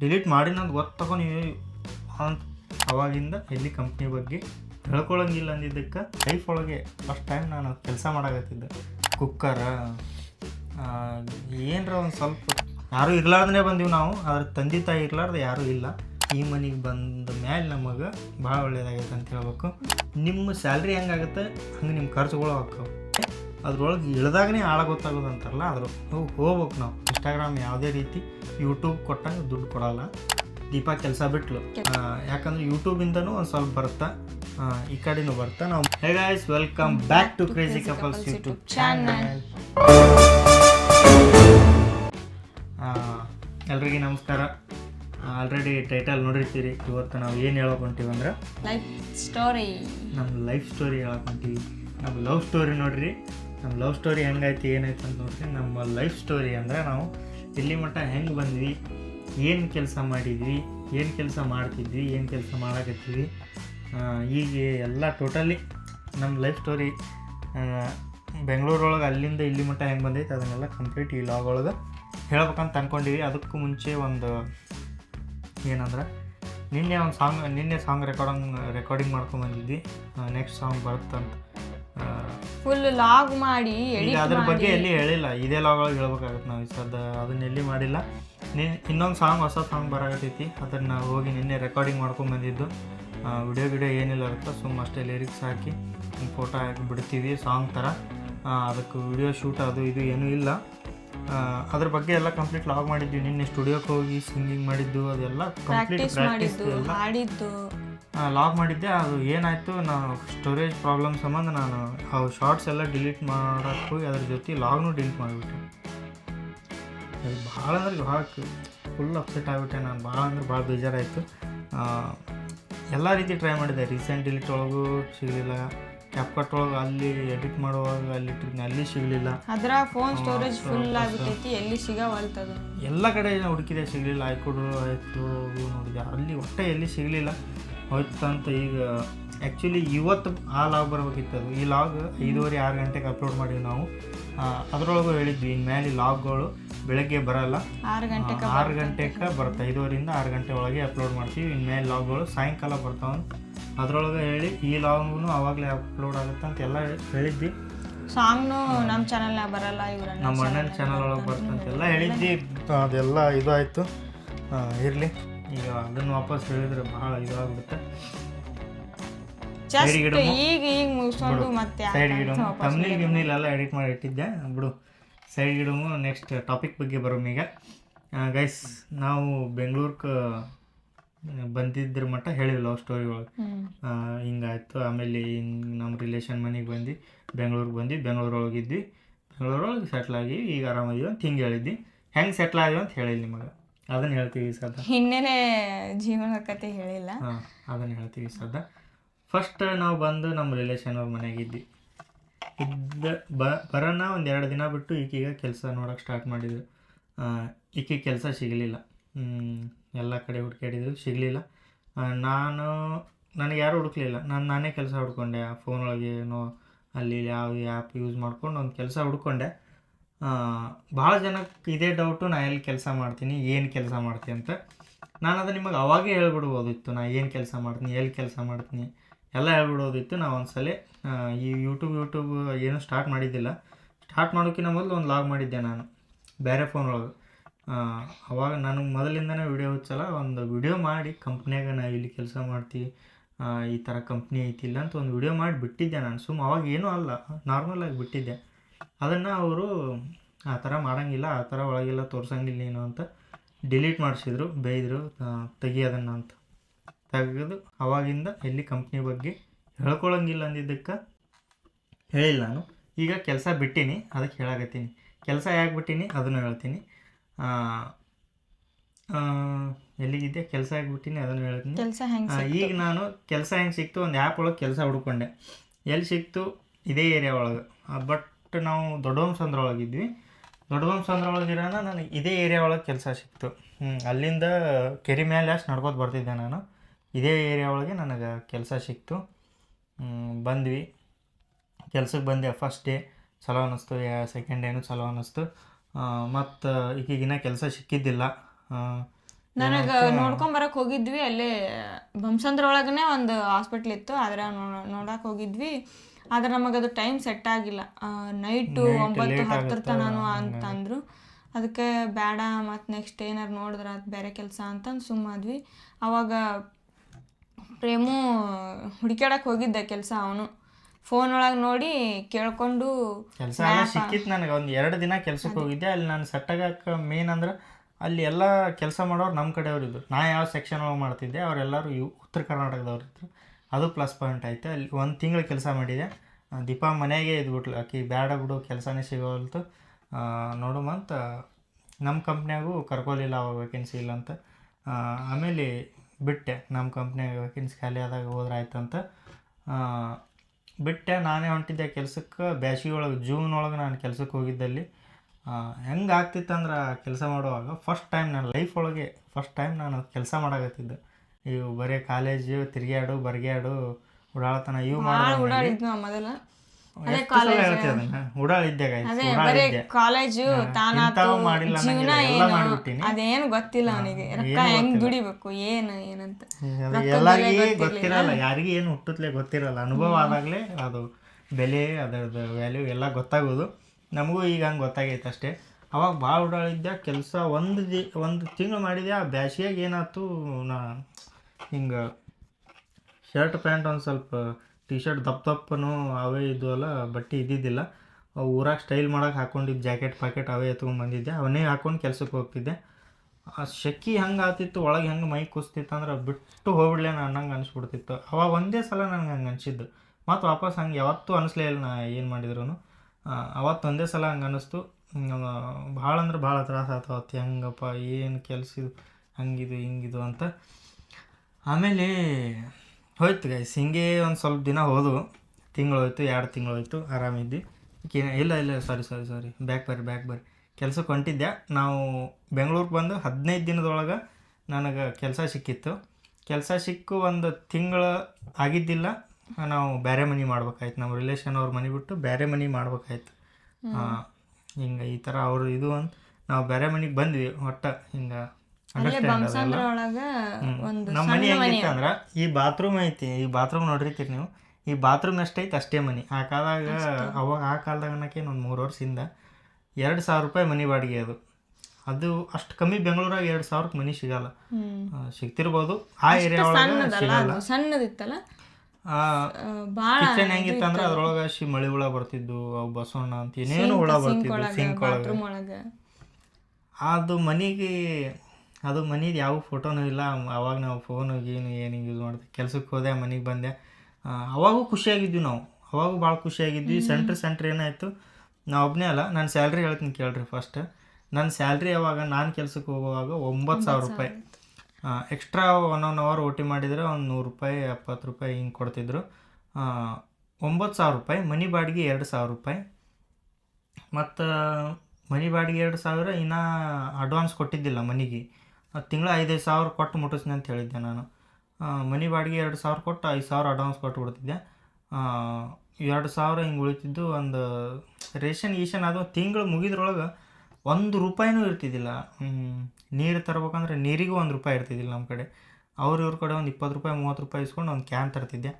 Delete ಮಾಡಿನಂದು ಗೊತ್ತಕೊ ನೀವು ಅವಾಗಿಂದ ಎಲ್ಲಿ ಕಂಪ್ನಿ ಬಗ್ಗೆ ಹೇಳ್ಕೊಳಂಗಿಲ್ಲ ಅಂದಿದ್ದಕ್ಕೆ ಲೈಫ್ ಒಳಗೆ ಫಸ್ಟ್ ಟೈಮ್ ನಾನು ಕೆಲಸ ಮಾಡಾಕತ್ತಿದ್ದೆ. ಕುಕ್ಕರ ಏನರ ಒಂದು ಸ್ವಲ್ಪ ಯಾರೂ ಇರ್ಲಾರ್ದೇ ಬಂದೀವಿ ನಾವು ಅದ್ರ ತಂದೆ ತಾಯಿ ಇರ್ಲಾರ್ದೆ ಯಾರೂ ಇಲ್ಲ. ಈ ಮನೆಗೆ ಬಂದ ಮೇಲೆ ನಮಗೆ ಭಾಳ ಒಳ್ಳೇದಾಗೈತೆ ಅಂತ ಹೇಳ್ಬೇಕು. ನಿಮ್ಮ ಸ್ಯಾಲ್ರಿ ಹೆಂಗಾಗುತ್ತೆ? ಹಂಗೆ ನಿಮ್ಮ ಖರ್ಚುಗಳು ಆಗ್ತಾವೆ. ಅದ್ರೊಳಗೆ ಇಳ್ದಾಗನೇ ಆಳ ಗೊತ್ತಾಗೋದು ಅಂತಾರಲ್ಲ ಅದ್ರ ಹೋಗಿ ಹೋಗ್ಬೇಕು ನಾವು. ಇನ್ಸ್ಟಾಗ್ರಾಮ್ ಯಾವುದೇ ರೀತಿ ಯೂಟ್ಯೂಬ್ ಕೊಟ್ಟಂಗೆ ದುಡ್ಡು ಕೊಡೋಲ್ಲ. ದೀಪ ಕೆಲಸ ಬಿಟ್ಲು. ಯಾಕಂದ್ರೆ ಯೂಟ್ಯೂಬಿಂದನೂ ಒಂದು ಸ್ವಲ್ಪ ಬರ್ತಾ ಈ ಕಡೆನೂ ಬರ್ತಾ ನಾವು hey guys welcome back to crazy couples YouTube channel ಎಲ್ರಿಗೂ ನಮಸ್ಕಾರ. ಆಲ್ರೆಡಿ ಟೈಟಲ್ ನೋಡಿರ್ತೀರಿ. ಇವತ್ತು ನಾವು ಏನು ಹೇಳಕ್ ಹೊಂಟೀವಿ ಅಂದ್ರೆ ಲೈಫ್ ಸ್ಟೋರಿ ನಮ್ಮ ಲೈಫ್ ಸ್ಟೋರಿ ಹೇಳಕ್ ಹೊಂಟೀವಿ. ನಮ್ಮ ಲವ್ ಸ್ಟೋರಿ ನೋಡ್ರಿ. ನಮ್ಮ ಲವ್ ಸ್ಟೋರಿ ಹೆಂಗಾಯ್ತು, ಏನಾಯ್ತು ಅಂತ ನೋಡ್ರಿ ನಮ್ಮ ಲೈಫ್ ಸ್ಟೋರಿ ಅಂದರೆ ನಾವು ಇಲ್ಲಿ ಮಟ್ಟ ಹೆಂಗೆ ಬಂದ್ವಿ, ಏನು ಕೆಲಸ ಮಾಡಿದ್ವಿ, ಏನು ಕೆಲಸ ಮಾಡ್ತಿದ್ವಿ, ಏನು ಕೆಲಸ ಮಾಡಕತ್ತೀವಿ. ಈಗ ಎಲ್ಲ ಟೋಟಲಿ ನಮ್ಮ ಲೈಫ್ ಸ್ಟೋರಿ ಬೆಂಗಳೂರೊಳಗೆ ಅಲ್ಲಿಂದ ಇಲ್ಲಿ ಮಟ್ಟ ಹೆಂಗೆ ಬಂದೈತೆ, ಅದನ್ನೆಲ್ಲ ಕಂಪ್ಲೀಟ್ ಈ ಲಾಗ್ ಒಳಗೆ ಹೇಳ್ಬೇಕಂತ ಅಂದ್ಕೊಂಡಿವಿ ಅದಕ್ಕೂ ಮುಂಚೆ ಒಂದು ಏನಂದ್ರೆ, ನಿನ್ನೆ ಒಂದು ಸಾಂಗ್ ನಿನ್ನೆ ಸಾಂಗ್ ರೆಕಾರ್ಡಿಂಗ್ ರೆಕಾರ್ಡಿಂಗ್ ಮಾಡ್ಕೊಂಬಂದಿದ್ವಿ ನೆಕ್ಸ್ಟ್ ಸಾಂಗ್ ಬರುತ್ತಂತ. ಫುಲ್ ಲಾಗ್ ಮಾಡಿ ಈಗ ಅದ್ರ ಬಗ್ಗೆ ಎಲ್ಲಿ ಹೇಳಿಲ್ಲ. ಇದೇ ಲಾಗ್ ಒಳಗೆ ಹೇಳ್ಬೇಕಾಗತ್ತೆ ನಾವು. ಈ ಸದ್ದ ಅದನ್ನ ಎಲ್ಲಿ ಮಾಡಿಲ್ಲ. ನಿನ್ ಇನ್ನೊಂದು ಸಾಂಗ್ ಹೊಸ ಸಾಂಗ್ ಬರಾಕತ್ತೈತಿ. ಅದನ್ನು ಹೋಗಿ ನಿನ್ನೆ ರೆಕಾರ್ಡಿಂಗ್ ಮಾಡ್ಕೊಂಡ್ ಬಂದಿದ್ದು. ವಿಡಿಯೋ ಗಿಡಿಯೋ ಏನಿಲ್ಲ ಇರುತ್ತೆ ಸುಮ್ಮ ಅಷ್ಟೇ ಲಿರಿಕ್ಸ್ ಹಾಕಿ ಫೋಟೋ ಹಾಕಿ ಬಿಡ್ತೀವಿ ಸಾಂಗ್ ಥರ ಅದಕ್ಕೆ ವಿಡಿಯೋ ಶೂಟ್ ಅದು ಇದು ಏನೂ ಇಲ್ಲ. ಅದ್ರ ಬಗ್ಗೆ ಎಲ್ಲ ಕಂಪ್ಲೀಟ್ ಲಾಗ್ ಮಾಡಿದ್ವಿ. ನಿನ್ನೆ ಸ್ಟುಡಿಯೋಕ್ಕೆ ಹೋಗಿ ಸಿಂಗಿಂಗ್ ಮಾಡಿದ್ದು ಅದೆಲ್ಲ ಕಂಪ್ಲೀಟ್ ಪ್ರಾಕ್ಟೀಸ್ ಪ್ರಾಕ್ಟೀಸ್ ಮಾಡಿದ್ದು ಹಾಡಿದ್ದು. ಲಾಗ್ ಮಾಡಿದ್ದೆ ಅದು ಏನಾಯಿತು ನಾನು ಸ್ಟೋರೇಜ್ ಪ್ರಾಬ್ಲಮ್ ಸಂಬಂಧ ನಾನು ಅವು ಶಾರ್ಟ್ಸ್ ಎಲ್ಲ ಡಿಲೀಟ್ ಮಾಡೋಕ್ಕೆ ಹೋಗಿ ಅದ್ರ ಜೊತೆ ಲಾಗ್ನು ಡಿಲೀಟ್ ಮಾಡಿಬಿಟ್ಟೆ. ಅದು ಭಾಳ ಅಂದ್ರೆ ಭಾಳ ಫುಲ್ ಅಪ್ಸೆಟ್ ಆಗಿಬಿಟ್ಟೆ ನಾನು ಭಾಳ ಅಂದ್ರೆ ಭಾಳ ಬೇಜಾರಾಯಿತು. ಎಲ್ಲ ರೀತಿ ಟ್ರೈ ಮಾಡಿದೆ ರೀಸೆಂಟ್ ಡಿಲೀಟ್ ಒಳಗೂ ಸಿಗಲಿಲ್ಲ ಕ್ಯಾಪ್ಕಟ್ ಒಳಗೆ ಅಲ್ಲಿ ಎಡಿಟ್ ಮಾಡುವಾಗ ಅಲ್ಲಿ ಅಲ್ಲಿ ಸಿಗಲಿಲ್ಲ. ಅದರ ಫೋನ್ ಸ್ಟೋರೇಜ್ ಫುಲ್ ಆಗಿಬಿಟ್ಟೈತಿ ಎಲ್ಲಿ ಸಿಗವಲ್ತದ? ಎಲ್ಲ ಕಡೆ ಹುಡುಕಿದೆ ಸಿಗಲಿಲ್ಲ ಆಯ್ಕೊಡು ಆಯ್ತು ನೋಡಿದೆ ಅಲ್ಲಿ ಒಟ್ಟೆ ಎಲ್ಲಿ ಸಿಗಲಿಲ್ಲ. ಹೋಯ್ತಂತ ಈಗ ಆ್ಯಕ್ಚುಲಿ ಇವತ್ತು ಆ ಲಾಗ್ ಬರಬೇಕಿತ್ತು ಅದು. ಈ ಲಾಗ್ ಐದೂವರೆ ಆರು ಗಂಟೆಗೆ ಅಪ್ಲೋಡ್ ಮಾಡಿವಿ ನಾವು. ಅದರೊಳಗೂ ಹೇಳಿದ್ವಿ ಇನ್ಮೇಲೆ ಮೇಲೆ ಲಾಗ್ಗಳು ಬೆಳಗ್ಗೆ ಬರಲ್ಲ. ಆರು ಗಂಟೆಗೆ ಆರು ಗಂಟೆಗೆ ಬರ್ತಾ ಐದೂವರೆಯಿಂದ ಆರು ಗಂಟೆ ಒಳಗೆ ಅಪ್ಲೋಡ್ ಮಾಡ್ತೀವಿ. ಇನ್ಮೇಲೆ ಲಾಗ್ಗಳು ಸಾಯಂಕಾಲ ಬರ್ತಾವೆ ಅದರೊಳಗೆ ಹೇಳಿ ಈ ಲಾಗ್ನು ಅವಾಗಲೇ ಅಪ್ಲೋಡ್ ಆಗುತ್ತೆ ಅಂತ ಎಲ್ಲ ಹೇಳಿದ್ವಿ. ಸಾಂಗ್ನು ನಮ್ಮ ಚಾನಲ್ನಾಗ ಬರಲ್ಲ ಇವ್ರ ನಮ್ಮ ಅಣ್ಣನ ಚಾನಲ್ ಒಳಗೆ ಬರ್ತಂತೆಲ್ಲ ಹೇಳಿದ್ವಿ. ಅದೆಲ್ಲ ಇದು ಆಯಿತು ಇರಲಿ. ಈಗ ಅದನ್ನು ವಾಪಸ್ ಹೇಳಿದ್ರೆ ಬಹಳ ಇದು ಸೈಡ್ ಇಡು. ಈಗ ಈಗ ಮುಗಿಸ್ಕೊಂಡು ಮತ್ತೆ ಸೈಡ್ ಗಿಡ ತಮ್ನಿಲ್ ಗಿಮ್ನಿಲ್ ಎಲ್ಲ ಎಡಿಟ್ ಮಾಡಿ ಇಟ್ಟಿದ್ದೆ. ಬಿಡು. ಸೈಡ್ ಗಿಡಮು ನೆಕ್ಸ್ಟ್ ಟಾಪಿಕ್ ಬಗ್ಗೆ ಬರೋಮ್ ಈಗ. ಗೈಸ್ ನಾವು ಬೆಂಗಳೂರಿಗೆ ಬಂದಿದ್ರ ಮಟ್ಟ ಹೇಳಿವಿ ಲವ್ ಸ್ಟೋರಿ ಒಳಗೆ. ಹಿಂಗಾಯ್ತು. ಆಮೇಲೆ ಹಿಂಗೆ ನಮ್ಮ ರಿಲೇಷನ್ ಮನೆಗೆ ಬಂದು ಬೆಂಗಳೂರಿಗೆ ಬಂದು ಬೆಂಗಳೂರೊಳಗಿದ್ವಿ ಬೆಂಗಳೂರೊಳಗೆ ಸೆಟ್ಲ್ ಆಗಿ ಈಗ ಆರಾಮದೀವಿ ಅಂತ ಹಿಂಗೆ ಹೇಳಿದ್ವಿ. ಹೆಂಗೆ ಸೆಟ್ಲ್ ಆಗಿವಿ ಅಂತ ಹೇಳಿ ನಿಮಗೆ. ಅದನ್ನು ಹೇಳ್ತೀವಿ ಸದ್ದ. ಹಿನ್ನೆಲೆ ಜೀವನ ಕತೆ ಹೇಳಿಲ್ಲ. ಹಾ ಅದನ್ನು ಹೇಳ್ತೀವಿ ಸದ್ದ. ಫಸ್ಟ್ ನಾವು ಬಂದು ನಮ್ಮ ರಿಲೇಷನ್ ಅವ್ರ ಇದ್ದಿ ಇದ್ದ ಬ ಬರೋಣ ಒಂದು ಎರಡು ದಿನ ಬಿಟ್ಟು ಈಕೀಗ ಕೆಲಸ ನೋಡೋಕೆ ಸ್ಟಾರ್ಟ್ ಮಾಡಿದ್ರು. ಈಕೆ ಕೆಲಸ ಸಿಗಲಿಲ್ಲ. ಎಲ್ಲ ಕಡೆ ಹುಡುಕಾಡಿದ್ರು ಸಿಗಲಿಲ್ಲ. ನಾನು ನನಗೆ ಯಾರು ಹುಡುಕ್ಲಿಲ್ಲ. ನಾನು ನಾನೇ ಕೆಲಸ ಹುಡ್ಕೊಂಡೆ. ಆ ಫೋನ್ ಒಳಗೆ ಏನೋ ಅಲ್ಲಿ ಯಾವ ಆ್ಯಪ್ ಯೂಸ್ ಮಾಡ್ಕೊಂಡು ಒಂದು ಕೆಲಸ ಹುಡ್ಕೊಂಡೆ. ಭಾಳ ಜನಕ್ಕೆ ಇದೇ ಡೌಟು ನಾ ಎಲ್ಲಿ ಕೆಲಸ ಮಾಡ್ತೀನಿ, ಏನು ಕೆಲಸ ಮಾಡ್ತೀನಿ ಅಂತ. ನಾನು ಅದು ನಿಮಗೆ ಅವಾಗೇ ಹೇಳ್ಬಿಡ್ಬೋದಿತ್ತು, ನಾ ಏನು ಕೆಲಸ ಮಾಡ್ತೀನಿ, ಎಲ್ಲಿ ಕೆಲಸ ಮಾಡ್ತೀನಿ, ಎಲ್ಲ ಹೇಳ್ಬಿಡೋದಿತ್ತು ನಾ ಒಂದ್ಸಲ ಈ ಯೂಟ್ಯೂಬ್ ಯೂಟ್ಯೂಬ್ ಏನು ಸ್ಟಾರ್ಟ್ ಮಾಡಿದ್ದಿಲ್ಲ. ಸ್ಟಾರ್ಟ್ ಮಾಡೋಕ್ಕಿಂತ ಮೊದಲು ಒಂದು ಲಾಗ್ ಮಾಡಿದ್ದೆ ನಾನು, ಬೇರೆ ಫೋನ್ ಒಳಗೆ. ಅವಾಗ ನನಗೆ ಮೊದಲಿಂದನೇ ವಿಡಿಯೋ ಹುಚ್ಚಲ್ಲ, ಒಂದು ವಿಡಿಯೋ ಮಾಡಿ ಕಂಪ್ನಿಯಾಗ ನಾವು ಇಲ್ಲಿ ಕೆಲಸ ಮಾಡ್ತೀವಿ ಈ ಥರ ಕಂಪ್ನಿ ಐತಿಲ್ಲ ಅಂತ ಒಂದು ವಿಡಿಯೋ ಮಾಡಿ ಬಿಟ್ಟಿದ್ದೆ ನಾನು. ಸುಮ್ಮ ಅವಾಗ ಏನೂ ಅಲ್ಲ ನಾರ್ಮಲಾಗಿ ಬಿಟ್ಟಿದ್ದೆ. ಅದನ್ನು ಅವರು ಆ ಥರ ಮಾಡೋಂಗಿಲ್ಲ ಆ ಥರ ಒಳಗೆಲ್ಲ ತೋರಿಸಂಗಿಲ್ಲ ನೀನು ಅಂತ ಡಿಲೀಟ್ ಮಾಡಿಸಿದ್ರು ಬೇಯ್ದರು ತೆಗಿ ಅದನ್ನು ಅಂತ. ತೆಗೆದು ಅವಾಗಿಂದ ಎಲ್ಲಿ ಕಂಪ್ನಿ ಬಗ್ಗೆ ಹೇಳ್ಕೊಳಂಗಿಲ್ಲ ಅಂದಿದ್ದಕ್ಕೆ ಹೇಳಿಲ್ಲ ನಾನು. ಈಗ ಕೆಲಸ ಬಿಟ್ಟೀನಿ ಅದಕ್ಕೆ ಹೇಳಕತ್ತೀನಿ. ಕೆಲಸ ಯಾಕೆ ಬಿಟ್ಟೀನಿ ಅದನ್ನು ಹೇಳ್ತೀನಿ. ಎಲ್ಲಿಗಿದ್ದೆ ಕೆಲಸ ಯಾಕೆ ಬಿಟ್ಟೀನಿ ಅದನ್ನು ಹೇಳ್ತೀನಿ. ಈಗ ನಾನು ಕೆಲಸ ಹೆಂಗೆ ಸಿಕ್ತು ಒಂದು ಆ್ಯಪ್ ಒಳಗೆ ಕೆಲಸ ಹುಡ್ಕೊಂಡೆ. ಎಲ್ಲಿ ಸಿಕ್ತು? ಇದೇ ಏರಿಯಾ ಒಳಗೆ. ಬಟ್ ನಾವು ದೊಡ್ಡವಂಸಂದ್ರ ಒಳಗಿದ್ವಿ ದೊಡ್ಡವಂಸಂದ್ರ ಒಳಗಿರೋಣ ನನಗೆ ಇದೇ ಏರಿಯಾ ಒಳಗೆ ಕೆಲಸ ಸಿಕ್ತು. ಅಲ್ಲಿಂದ ಕೆರೆ ಮೇಲೆ ಅಷ್ಟು ನಡ್ಕೋತ ಬರ್ತಿದ್ದೆ ನಾನು. ಇದೇ ಏರಿಯಾ ಒಳಗೆ ನನಗೆ ಕೆಲಸ ಸಿಕ್ತು. ಬಂದ್ವಿ. ಕೆಲ್ಸಕ್ಕೆ ಬಂದೆ ಫಸ್ಟ್ ಡೇ ಚಲೋ ಅನ್ನಿಸ್ತು ಸೆಕೆಂಡ್ ಡೇನು ಚಲೋ ಅನ್ನಿಸ್ತು ಮತ್ತು ಈಗೀಗಿನ ಕೆಲಸ ಸಿಕ್ಕಿದ್ದಿಲ್ಲ. ನನಗೆ ನೋಡ್ಕೊಂಡ್ ಬರಕ್ ಹೋಗಿದ್ವಿ. ಅಲ್ಲೇ ಬಂಸಂದ್ರ ಒಳಗನೆ ಒಂದು ಹಾಸ್ಪಿಟ್ಲ್ ಇತ್ತು. ಆದ್ರೆ ನೋಡಕ್ಕೆ ಹೋಗಿದ್ವಿ. ಆದ್ರೆ ನಮಗೆ ಅದು ಟೈಮ್ ಸೆಟ್ ಆಗಿಲ್ಲ ನೈಟು ಒಂಬತ್ತು ಹತ್ತರ ತನೂ ಅಂತ ಅಂದ್ರು ಅದಕ್ಕೆ ಬೇಡ ಮತ್ತು ನೆಕ್ಸ್ಟ್ ಏನಾರು ನೋಡಿದ್ರೆ ಅದು ಬೇರೆ ಕೆಲಸ ಅಂತಂದು ಸುಮ್ಮಾದ್ವಿ ಅವಾಗ ಪ್ರೇಮು ಹುಡುಕ್ಯಾಡಕ್ಕೆ ಹೋಗಿದ್ದ ಕೆಲಸ ಅವನು. ಫೋನ್ ಒಳಗೆ ನೋಡಿ ಕೇಳ್ಕೊಂಡು ಕೆಲಸ ಸಿಕ್ಕಿತ್ತು ನನಗೆ. ಒಂದು ಎರಡು ದಿನ ಕೆಲ್ಸಕ್ಕೆ ಹೋಗಿದ್ದೆ. ಅಲ್ಲಿ ನಾನು ಸೆಟ್ಟಾಗಕ್ಕೆ ಮೇನ್ ಅಂದ್ರೆ ಅಲ್ಲಿ ಎಲ್ಲ ಕೆಲಸ ಮಾಡೋರು ನಮ್ಮ ಕಡೆಯವ್ರು ಇದ್ರು ನಾ ಯಾವ ಸೆಕ್ಷನ್ ಒಳಗೆ ಮಾಡ್ತಿದ್ದೆ ಅವರೆಲ್ಲರೂ ಇವು ಉತ್ತರ ಕರ್ನಾಟಕದವ್ರು ಇದ್ರು ಅದು ಪ್ಲಸ್ ಪಾಯಿಂಟ್ ಆಯಿತು. ಅಲ್ಲಿ ಒಂದು ತಿಂಗಳು ಕೆಲಸ ಮಾಡಿದೆ. ದೀಪ ಮನೆಗೆ ಇದ್ಬಿಟ್ಲು ಆಕಿ ಬೇಡ ಬಿಡು, ಕೆಲಸನೇ ಸಿಗೋಲ್ತು ನೋಡುಮಂತ ನಮ್ಮ ಕಂಪ್ನ್ಯಾಗೂ ಕರ್ಕೊಲಿಲ್ಲ ಅವಾಗ ವೇಕೆನ್ಸಿ ಇಲ್ಲ ಅಂತ. ಆಮೇಲೆ ಬಿಟ್ಟೆ. ನಮ್ಮ ಕಂಪ್ನಿಯಾಗ ವೇಕೆನ್ಸಿ ಖಾಲಿ ಆದಾಗ ಹೋದ್ರೆ ಆಯ್ತಂತ ಬಿಟ್ಟೆ. ನಾನೇ ಹೊಂಟಿದ್ದೆ ಕೆಲಸಕ್ಕೆ. ಬ್ಯಾಸಿಗೆ ಒಳಗೆ ಜೂನ್ ಒಳಗೆ ನಾನು ಕೆಲಸಕ್ಕೆ ಹೋಗಿದ್ದಲ್ಲಿ. ಹೆಂಗೆ ಆಗ್ತಿತ್ತಂದ್ರೆ ಕೆಲಸ ಮಾಡುವಾಗ ಫಸ್ಟ್ ಟೈಮ್ ನನ್ನ ಲೈಫ್ ಒಳಗೆ ಫಸ್ಟ್ ಟೈಮ್ ನಾನು ಕೆಲಸ ಮಾಡಾಕತ್ತಿದ್ದೆ. ಇವು ಬರೀ ಕಾಲೇಜು ತಿರ್ಗ್ಯಾಡು ಬರ್ಗ್ಯಾಡು ಉಡಾಳತನ ಇವು ಮಾಡೋದು ಓಡಾಡಿದ್ವಿ ಮೊದಲ. ಅದೇ ಅದೇ ಬರೀ ಕಾಲೇಜು ತಾನಾತು ಇಂಥವು ಮಾಡಿಲ್ಲ ಜೀವನ ಅನ್ನಂಗಿಲ್ಲ, ಎಲ್ಲ ಏನು ಮಾಡ್ಬಿಟ್ಟಿನಿ. ಅದೇನು ಗೊತ್ತಿಲ್ಲ ಅವನಿಗೆ. ರೊಕ್ಕ ಹೆಂಗ್ ದುಡಿಬೇಕು ಏನು ಏನಂತ. ಎಲ್ಲರಿಗೂ ಗೊತ್ತಿರಲ್ಲ ಯಾರಿಗೂ ಏನು ಹುಟ್ಟುತ್ತಲೇ ಗೊತ್ತಿರಲ್ಲ. ಅನುಭವ ಆದಾಗಲೇ ಅದು ಬೆಲೆ ಅದರದ್ದು ವ್ಯಾಲ್ಯೂ ಎಲ್ಲ ಗೊತ್ತಾಗೋದು. ನಮಗೂ ಈಗ ಹಂಗೆ ಗೊತ್ತಾಗೈತೆ ಅಷ್ಟೇ. ಅವಾಗ ಭಾಳ ಓಡಾಡಿದ್ದೆ ಕೆಲಸ ಒಂದು ದಿ ಒಂದು ತಿಂಗಳು ಮಾಡಿದೆ ಆ ಬ್ಯಾಸಿಯಾಗ ಏನಾಯ್ತು ನಾ ಹಿಂಗೆ ಶರ್ಟ್, ಪ್ಯಾಂಟ್ ಒಂದು ಸ್ವಲ್ಪ ಟಿ ಶರ್ಟ್ ದಪ್ಪ ದಪ್ಪನೂ ಅವೇ ಇದ್ವಲ್ಲ, ಬಟ್ಟೆ ಇದ್ದಿದ್ದಿಲ್ಲ. ಅವು ಊರಾಗ ಸ್ಟೈಲ್ ಮಾಡೋಕೆ ಹಾಕೊಂಡಿದ್ದು ಜಾಕೆಟ್ ಪಾಕೆಟ್ ಅವೇ ಎತ್ಕೊಂಬಂದಿದ್ದೆ ಅವನೇ ಹಾಕೊಂಡು ಕೆಲಸಕ್ಕೆ ಹೋಗ್ತಿದ್ದೆ. ಆ ಶೆಕಿ ಹಂಗೆ ಆತಿತ್ತು, ಒಳಗೆ ಹೆಂಗೆ ಮೈ ಕುಸ್ತಿತ್ತು ಅಂದ್ರೆ ಬಿಟ್ಟು ಹೋಗ್ಬಿಡ್ಲೇನ ಅನ್ನಂಗೆ ಅನಿಸ್ಬಿಡ್ತಿತ್ತು. ಅವಾಗ ಒಂದೇ ಸಲ ನನಗೆ ಹಂಗೆ ಅನಿಸಿದ್ದು. ಮತ್ತು ವಾಪಸ್ ಹಂಗೆ ಯಾವತ್ತೂ ಅನಿಸ್ಲೇ ಇಲ್ಲ ನಾ ಏನು ಮಾಡಿದ್ರು ಅವತ್ತು ಒಂದೇ ಸಲ ಹಂಗೆ ಅನ್ನಿಸ್ತು ಭಾಳ ಅಂದ್ರೆ ಭಾಳ ತ್ರಾಸ ಆಯ್ತು ಅವತ್ತು ಹೆಂಗಪ್ಪ, ಏನು ಕೆಲಸ ಹಂಗಿದು, ಹಿಂಗಿದು ಅಂತ. ಆಮೇಲೆ ಹೋಯ್ತು ಗೈಸ್ ಹಿಂಗೆ ಒಂದು ಸ್ವಲ್ಪ ದಿನ ಹೋದವು ತಿಂಗಳು ಹೋಯ್ತು ಎರಡು ತಿಂಗಳು ಹೋಯ್ತು ಆರಾಮಿದ್ದು ಇಲ್ಲ ಇಲ್ಲ ಸಾರಿ ಸಾರಿ ಸಾರಿ ಬ್ಯಾಕ್ ಬರ್ರಿ ಬ್ಯಾಕ್ ಬರ್ರಿ. ಕೆಲಸಕ್ಕೆ ಹೊಂಟಿದ್ದೆ ನಾವು ಬೆಂಗಳೂರಿಗೆ ಬಂದು ಹದಿನೈದು ದಿನದೊಳಗೆ ನನಗೆ ಕೆಲಸ ಸಿಕ್ಕಿತ್ತು. ಕೆಲಸ ಸಿಕ್ಕು ಒಂದು ತಿಂಗಳು ಆಗಿದ್ದಿಲ್ಲ. ನಾವು ಬೇರೆ ಮನೆ ಮಾಡ್ಬೇಕಾಯ್ತು. ನಮ್ಮ ರಿಲೇಷನ್ ಅವ್ರ ಮನೆ ಬಿಟ್ಟು ಬೇರೆ ಮನೆ ಮಾಡ್ಬೇಕಾಯ್ತು. ಹಿಂಗೆ ಈ ಥರ ಅವರು ಇದು ಒಂದು ನಾವು ಬೇರೆ ಮನೆಗೆ ಬಂದ್ವಿ ಒಟ್ಟು. ಹಿಂಗೆ ನಮ್ಮ ಮನೆ ಹೆಂಗಿತ್ತು ಅಂದ್ರೆ ಈ ಬಾತ್ರೂಮ್ ಐತಿ ಈ ಬಾತ್ರೂಮ್ ನೋಡಿರ್ತೀರಿ ನೀವು ಈ ಬಾತ್ರೂಮ್ ಐತಿ ಅಷ್ಟೇ ಮನಿ. ಆ ಕಾಲದಾಗ ಅವಾಗ ಆ ಕಾಲದಾಗ ಅನ್ನಕ್ಕೆ ಒಂದು ಮೂರು ವರ್ಷದಿಂದ ಎರಡು ಸಾವಿರ ರೂಪಾಯಿ ಮನಿ ಬಾಡಿಗೆ ಅದು. ಅದು ಅಷ್ಟು ಕಮ್ಮಿ ಬೆಂಗಳೂರಾಗ ಎರಡು ಸಾವಿರಕ್ಕೆ ಮನಿ ಸಿಗಲ್ಲ. ಸಿಗ್ತಿರ್ಬೋದು. ಆ ಏರಿಯಾ ಒಳಗೆ ಸಿಗಲ್ಲ. ಸಣ್ಣದಿತ್ತಲ್ಲ? ಆ, ಕಿಚನ್ ಹೆಂಗಿತ್ತು ಅಂದ್ರೆ ಅದ್ರೊಳಗೆ ಶಿ ಮಳಿ ಹುಳ ಬರ್ತಿದ್ದು ಅವು ಬಸವಣ್ಣ ಅಂತ ಏನೇನು ಹುಳ ಬರ್ತಿದ್ದು ಸಿಂಕ್ ಒಳಗ. ಅದು ಮನೆಗೆ ಅದು ಮನಿದು ಯಾವ ಫೋಟೋನೂ ಇಲ್ಲ. ಅವಾಗ ನಾವು ಫೋನು ಏನು ಏನು ಯೂಸ್ ಮಾಡಿದೆ. ಕೆಲ್ಸಕ್ಕೆ ಹೋದೆ ಮನೆಗೆ ಬಂದೆ. ಅವಾಗೂ ಖುಷಿಯಾಗಿದ್ವಿ ನಾವು. ಅವಾಗೂ ಭಾಳ ಖುಷಿಯಾಗಿದ್ವಿ. ಸೆಂಟ್ರ್ ಸೆಂಟ್ರ್ ಏನಾಯಿತು? ನಾ ಒಬ್ಬನೇ ಅಲ್ಲ. ನಾನು ಸ್ಯಾಲ್ರಿ ಹೇಳ್ತೀನಿ ಕೇಳ್ರಿ ಫಸ್ಟ್ ನನ್ನ ಸ್ಯಾಲ್ರಿ ಅವಾಗ ನಾನು ಕೆಲ್ಸಕ್ಕೆ ಹೋಗುವಾಗ ಒಂಬತ್ತು ಸಾವಿರ ರೂಪಾಯಿ. Extra one one hour OT ಮಾಡಿದರೆ ಒಂದು ನೂರು ರೂಪಾಯಿ ಎಪ್ಪತ್ತು ರೂಪಾಯಿ ಹಿಂಗೆ ಕೊಡ್ತಿದ್ರು. ಒಂಬತ್ತು ಸಾವಿರ ರೂಪಾಯಿ ಮನಿ ಬಾಡಿಗೆ ಎರಡು ಸಾವಿರ ರೂಪಾಯಿ. ಮತ್ತು ಮನಿ ಬಾಡಿಗೆ ಎರಡು ಸಾವಿರ ಇನ್ನೂ ಅಡ್ವಾನ್ಸ್ ಕೊಟ್ಟಿದ್ದಿಲ್ಲ ಮನೆಗೆ. ತಿಂಗಳ ಐದೈದು ಸಾವಿರ ಕೊಟ್ಟು ಮುಟ್ಟಿಸ್ತೀನಿ ಅಂತ ಹೇಳಿದ್ದೆ ನಾನು. ಮನೆ ಬಾಡಿಗೆ ಎರಡು ಸಾವಿರ ಕೊಟ್ಟು ಐದು ಸಾವಿರ ಅಡ್ವಾನ್ಸ್ ಕೊಟ್ಟು ಬಿಡ್ತಿದ್ದೆ. ಎರಡು ಸಾವಿರ ಹಿಂಗೆ ಉಳಿತಿದ್ದು ಒಂದು ರೇಷನ್ ಗೀಷನ್ ಅದು ತಿಂಗಳು ಮುಗಿದ್ರೊಳಗೆ ಒಂದು ರೂಪಾಯಿನೂ ಇರ್ತಿದ್ದಿಲ್ಲ. ನೀರು ತರ್ಬೇಕಂದ್ರೆ ನೀರಿಗೂ ಒಂದು ರೂಪಾಯಿ ಇರ್ತಿದ್ದಿಲ್ಲ ನಮ್ಮ ಕಡೆ. ಅವ್ರ ಇವ್ರ ಕಡೆ ಒಂದು ಇಪ್ಪತ್ತು ರೂಪಾಯಿ, ಮೂವತ್ತು ರೂಪಾಯಿ ಇಸ್ಕೊಂಡು ಒಂದು ಕ್ಯಾನ್ ತರ್ತಿದ್ದೆ.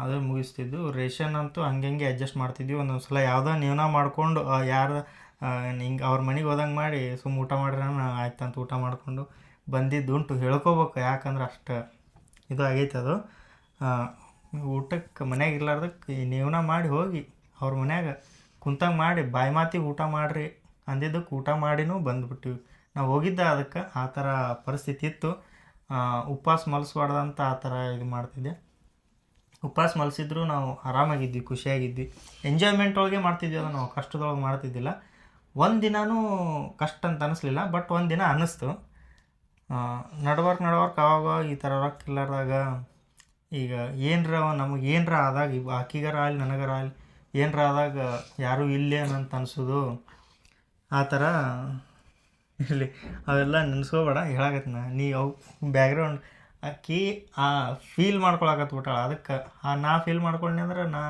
ಅದನ್ನು ಅದು ಮುಗಿಸ್ತಿದ್ದು. ರೇಷನ್ ಅಂತೂ ಹಂಗೆ ಅಡ್ಜಸ್ಟ್ ಮಾಡ್ತಿದ್ವಿ. ಒಂದೊಂದು ಸಲ ಯಾವುದೋ ನೀವನ ಮಾಡಿಕೊಂಡು ಯಾರು ಹಿಂಗೆ ಅವ್ರ ಮನೆಗೆ ಹೋದಂಗೆ ಮಾಡಿ ಸುಮ್ಮ ಊಟ ಮಾಡ್ರೆ ಆಯ್ತಂತ ಊಟ ಮಾಡಿಕೊಂಡು ಬಂದಿದ್ದು ಉಂಟು. ಹೇಳ್ಕೊಬೇಕು, ಯಾಕಂದ್ರೆ ಅಷ್ಟು ಇದು ಆಗೈತೆ ಅದು. ಊಟಕ್ಕೆ ಮನ್ಯಾಗ ಇರ್ಲಾರ್ದಕ್ಕೆ ನೀವನ ಮಾಡಿ ಹೋಗಿ ಅವ್ರ ಮನ್ಯಾಗ ಕುಂತಂಗೆ ಮಾಡಿ ಬಾಯಿ ಮಾತಿ ಊಟ ಮಾಡಿರಿ ಅಂದಿದ್ದಕ್ಕೆ ಊಟ ಮಾಡಿನೂ ಬಂದುಬಿಟ್ಟಿವಿ. ನಾವು ಹೋಗಿದ್ದ ಅದಕ್ಕೆ ಆ ಥರ ಪರಿಸ್ಥಿತಿ ಇತ್ತು. ಉಪವಾಸ ಮಲಸ್ಬಾರ್ದಂತ ಆ ಥರ ಇದು ಮಾಡ್ತಿದ್ದೆ. ಉಪವಾಸ ಮಲಸಿದ್ರು ನಾವು ಆರಾಮಾಗಿದ್ವಿ, ಖುಷಿಯಾಗಿದ್ವಿ. ಎಂಜಾಯ್ಮೆಂಟ್ ಒಳಗೆ ಮಾಡ್ತಿದ್ವಿ ಅದನ್ನು ನಾವು, ಕಷ್ಟದೊಳಗೆ ಮಾಡ್ತಿದ್ದಿಲ್ಲ. ಒಂದು ದಿನವೂ ಕಷ್ಟ ಅಂತ ಅನಿಸ್ಲಿಲ್ಲ ಬಟ್ ಒಂದು ದಿನ ಅನ್ನಿಸ್ತು ನಡ್ವರ್ಕ್ ನಡ್ವರ್ಕ್ ಆವಾಗ ಈ ಥರ ರೊಕ್ಕ ಇಲ್ಲಾರ್ದಾಗ ಈಗ ಏನರ ನಮಗೆ ಏನರ ಆದಾಗ ಆಕಿಗಾರ ಆಗಲಿ ನನಗಾರ ಆಗಲಿ ಏನರ ಆದಾಗ ಯಾರೂ ಇಲ್ಲೇನಂತ ಅನಿಸೋದು. ಆ ಥರ ಇಲ್ಲಿ ಅವೆಲ್ಲ ನೆನೆಸ್ಕೋಬೇಡ, ಹೇಳಾಕತ್ತ ನಾ. ಅವು ಬ್ಯಾಕ್ಗ್ರೌಂಡ್ ಆಕಿ ಆ ಫೀಲ್ ಮಾಡ್ಕೊಳಕತ್ಬಿಟ್ಟಾಳ ಅದಕ್ಕೆ ಆ ನಾ ಫೀಲ್ ಮಾಡ್ಕೊಂಡೆ ಅಂದ್ರೆ ನಾ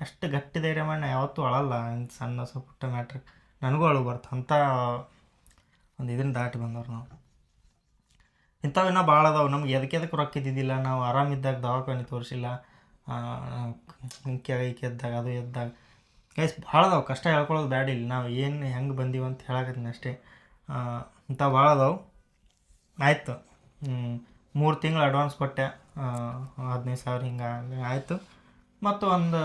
ಎಷ್ಟು ಗಟ್ಟಿ ಧೈರ್ಯ ಮಾಡಿ ನಾ ಯಾವತ್ತೂ ಅಳಲ್ಲ ಸಣ್ಣ ಸ್ವಲ್ಪ ಪುಟ್ಟ ಮ್ಯಾಟ್ರ್ ನನಗೂ ಅಳು ಬರ್ತ. ಅಂಥ ಒಂದು ಇದನ್ನ ದಾಟಿ ಬಂದವ್ರು ನಾವು. ಇಂಥವು ಭಾಳ ಅದಾವೆ. ನಮ್ಗೆ ಎದಕ್ಕೆ ಎದಕ್ಕೆ ರೊಕ್ಕ ಇದ್ದಿದ್ದಿಲ್ಲ. ನಾವು ಆರಾಮಿದ್ದಾಗ ದವಾಖಾನೆ ತೋರಿಸಿಲ್ಲ. ಕೆಳಗೆ ಎದ್ದಾಗ, ಅದು ಎದ್ದಾಗ. ಗೈಸ್ ಭಾಳ ಅದಾವೆ. ಕಷ್ಟ ಹೇಳ್ಕೊಳ್ಳೋದು ಬ್ಯಾಡ ಇಲ್ಲಿ. ನಾವು ಏನು ಹೆಂಗೆ ಬಂದೀವಿ ಅಂತ ಹೇಳಕತ್ತೀನಿ ಅಷ್ಟೇ. ಇಂಥ ಭಾಳ ಅದಾವೆ. ಆಯಿತು. ಮೂರು ತಿಂಗಳು ಅಡ್ವಾನ್ಸ್ ಕೊಟ್ಟೆ. ಹದಿನೈದು ಸಾವಿರ ಹಿಂಗೆ ಆಯಿತು. ಮತ್ತು ಒಂದು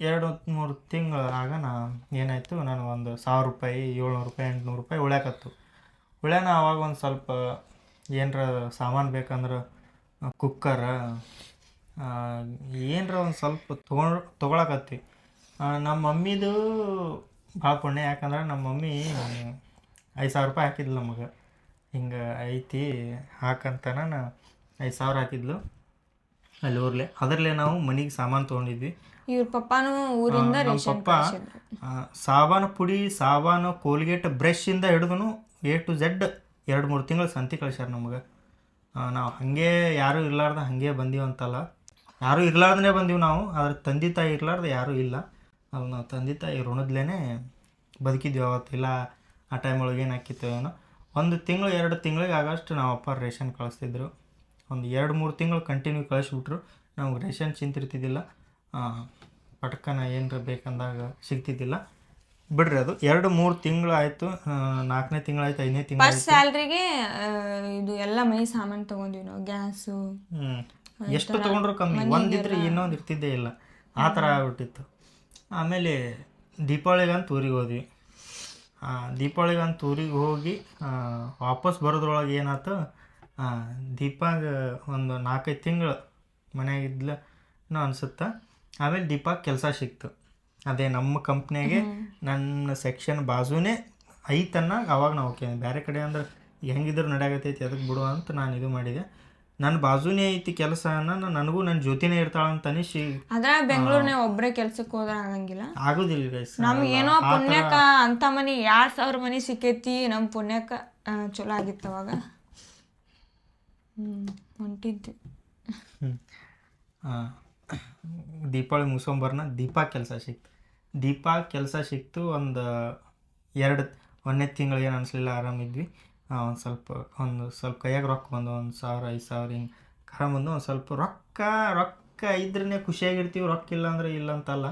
ಎರಡು ಮೂರು ತಿಂಗಳಾಗ ನಾ ಏನಾಯಿತು, ನಾನು ಒಂದು ಸಾವಿರ ರೂಪಾಯಿ, ಏಳ್ನೂರು ರೂಪಾಯಿ, ಎಂಟುನೂರು ರೂಪಾಯಿ ಉಳ್ಯಾಕತ್ತು. ಉಳ್ಯಾನ ಆವಾಗ ಒಂದು ಸ್ವಲ್ಪ ಏನರ ಸಾಮಾನು ಬೇಕಂದ್ರೆ, ಕುಕ್ಕರ ಏನರ ಒಂದು ಸ್ವಲ್ಪ ತೊಗೊಂಡು ತೊಗೊಳಕತ್ತಿ. ನಮ್ಮ ಮಮ್ಮಿದು ಭಾಳ ಪುಣ್ಯ, ಯಾಕಂದ್ರೆ ನಮ್ಮ ಮಮ್ಮಿ ಐದು ಸಾವಿರ ರೂಪಾಯಿ ಹಾಕಿದ್ಲು ನಮಗೆ. ಹಿಂಗೆ ಐತಿ, ಹಾಕಂತನ ಐದು ಸಾವಿರ ಹಾಕಿದ್ಲು. ಅಲ್ಲಿ ಊರ್ಲೆ ಅದರಲ್ಲೇ ನಾವು ಮನೆಗೆ ಸಾಮಾನು ತೊಗೊಂಡಿದ್ವಿ. ಇವ್ರ ಪಪ್ಪಾನು ಊರಿಂದ ನಮ್ಮ ರೇಷನ್ ಪಪ್ಪ ಆ, ಸಾಬಾನು ಪುಡಿ ಸಾಬಾನು ಕೋಲ್ಗೇಟ್ ಇಂದ ಹಿಡಿದು ಎ ಟು ಝೆಡ್ ಎರಡು ಮೂರು ತಿಂಗಳು ಸಂತಿ ಕಳಿಸ್ಯಾರ ನಮಗೆ. ನಾವು ಹಾಗೆ ಯಾರು ಇರ್ಲಾರ್ದ ಹಾಗೆ ಬಂದೀವಿ ಅಂತಲ್ಲ. ಯಾರು ಇರ್ಲಾರ್ದನೆ ಬಂದೀವಿ ನಾವು ಆದ್ರೆ ತಂದೆ ತಾಯಿ ಇರ್ಲಾರ್ದ ಯಾರು ಇಲ್ಲ. ಅದು ನಾವು ತಂದೆ ತಾಯಿ ಋಣದ್ಲೇ ಬದುಕಿದ್ವಿ ಅವತ್ತು ಇಲ್ಲ ಆ ಟೈಮ್ ಒಳಗೆ ಏನು ಹಾಕಿತ್ತು ಏನೋ. ಒಂದು ತಿಂಗಳು ಎರಡು ತಿಂಗಳಿಗೆ ಆಗಷ್ಟು ನಾವು ಅಪ್ಪ ರೇಷನ್ ಕಳಿಸ್ತಿದ್ರು. ಒಂದು ಎರಡು ಮೂರು ತಿಂಗಳು ಕಂಟಿನ್ಯೂ ಕಳಿಸ್ಬಿಟ್ರು. ನಮ್ಗೆ ರೇಷನ್ ಚಿಂತಿರ್ತಿದ್ದಿಲ್ಲ. ಪಟ್ಕನ ಏನರ ಬೇಕಂದಾಗ ಸಿಗ್ತಿದ್ದಿಲ್ಲ. ಬಿಡ್ರಿ ಅದು. ಎರಡು ಮೂರು ತಿಂಗಳು ಆಯಿತು. ನಾಲ್ಕನೇ ತಿಂಗಳಾಯ್ತು ಐದನೇ ತಿಂಗಳು ಫಸ್ಟ್ ಸ್ಯಾಲ್ರಿಗೆ ಇದು ಎಲ್ಲ ಮೈ ಸಾಮಾನು ತಗೊಂಡಿವಿ ನಾವು. ಗ್ಯಾಸು ಹ್ಞೂ ಎಷ್ಟು ತಗೊಂಡ್ರು ಕಮ್ಮಿ? ಒಂದಿದ್ರೆ ಇನ್ನೊಂದು ಇರ್ತಿದ್ದೇ ಇಲ್ಲ. ಆ ಥರ ಆಗ್ಬಿಟ್ಟಿತ್ತು. ಆಮೇಲೆ ದೀಪಾವಳಿಗಂತ ಊರಿಗೆ ಹೋದ್ವಿ. ದೀಪಾವಳಿಗಂತ ಊರಿಗೆ ಹೋಗಿ ವಾಪಸ್ ಬರೋದ್ರೊಳಗೆ ಏನಾಯ್ತು ದೀಪಾಗ ಒಂದು ನಾಲ್ಕೈದು ತಿಂಗಳು ಮನೆಯಾಗಿದ್ಲ ಅನ್ಸುತ್ತೆ? ಆಮೇಲೆ ದೀಪಕ್ ಕೆಲಸ ಸಿಕ್ತು. ಅದೇ ನಮ್ಮ ಕಂಪ್ನಿಯಾಗೆ ನನ್ನ ಸೆಕ್ಷನ್ ಬಾಜುನೇ ಐತನ್ನ ಅವಾಗ ನಾವು ಓಕೆ ಬೇರೆ ಕಡೆ ಅಂದ್ರೆ ಹೆಂಗಿದ್ರು ನಡೆಯಾಗತ್ತೈತಿ ಅದಕ್ಕೆ ಬಿಡು ಅಂತ ನಾನು ಇದು ಮಾಡಿದೆ. ನನ್ನ ಬಾಜುನೇ ಐತಿ ಕೆಲಸ ನನಗೂ ನನ್ನ ಜೊತೆನೇ ಇರ್ತಾಳ ಅಂತ ಅನಿಸಿ ಅದ್ರ ಬೆಂಗಳೂರಿನ ಒಬ್ಬರೇ ಕೆಲ್ಸಕ್ಕೆ ಹೋದ್ರ ಆಗಂಗಿಲ್ಲ. ಆಗೋದಿಲ್ಲ ಗೈಸ್ ನಮ್ಗೆ ಏನೋ ಪುಣ್ಯಕ್ಕ ಅಂತ ಮನಿ ಎರಡ್ ಸಾವಿರ ಮನಿ ಸಿಕ್ಕೈತಿ ನಮ್ಮ ಪುಣ್ಯಕ್ಕ ಚಲೋ ಆಗಿತ್ತು ಅವಾಗ. ಹೊಂಟಿದ್ವಿ ದೀಪಾವಳಿ ಮುಗಿಸ್ಕೊಂಬರ್ನ ದೀಪ ಕೆಲಸ ಸಿಕ್ತು. ದೀಪ ಕೆಲಸ ಸಿಕ್ತು, ಒಂದು ಎರಡು, ಒಂದನೇ ತಿಂಗಳಿಗೆ ಏನು ಅನಿಸ್ಲಿಲ್ಲ ಆರಾಮಿದ್ವಿ ಒಂದು ಸ್ವಲ್ಪ ಒಂದು ಸ್ವಲ್ಪ ಕೈಯಾಗ ರೊಕ್ಕ ಬಂದು, ಒಂದು ಸಾವಿರ, ಐದು ಸಾವಿರ ಹಿಂಗೆ ಕರ ಬಂದು, ಒಂದು ಸ್ವಲ್ಪ ರೊಕ್ಕ ರೊಕ್ಕ ಇದ್ರೇ ಖುಷಿಯಾಗಿರ್ತೀವಿ, ರೊಕ್ಕ ಇಲ್ಲ ಅಂದ್ರೆ ಇಲ್ಲ ಅಂತಲ್ಲ.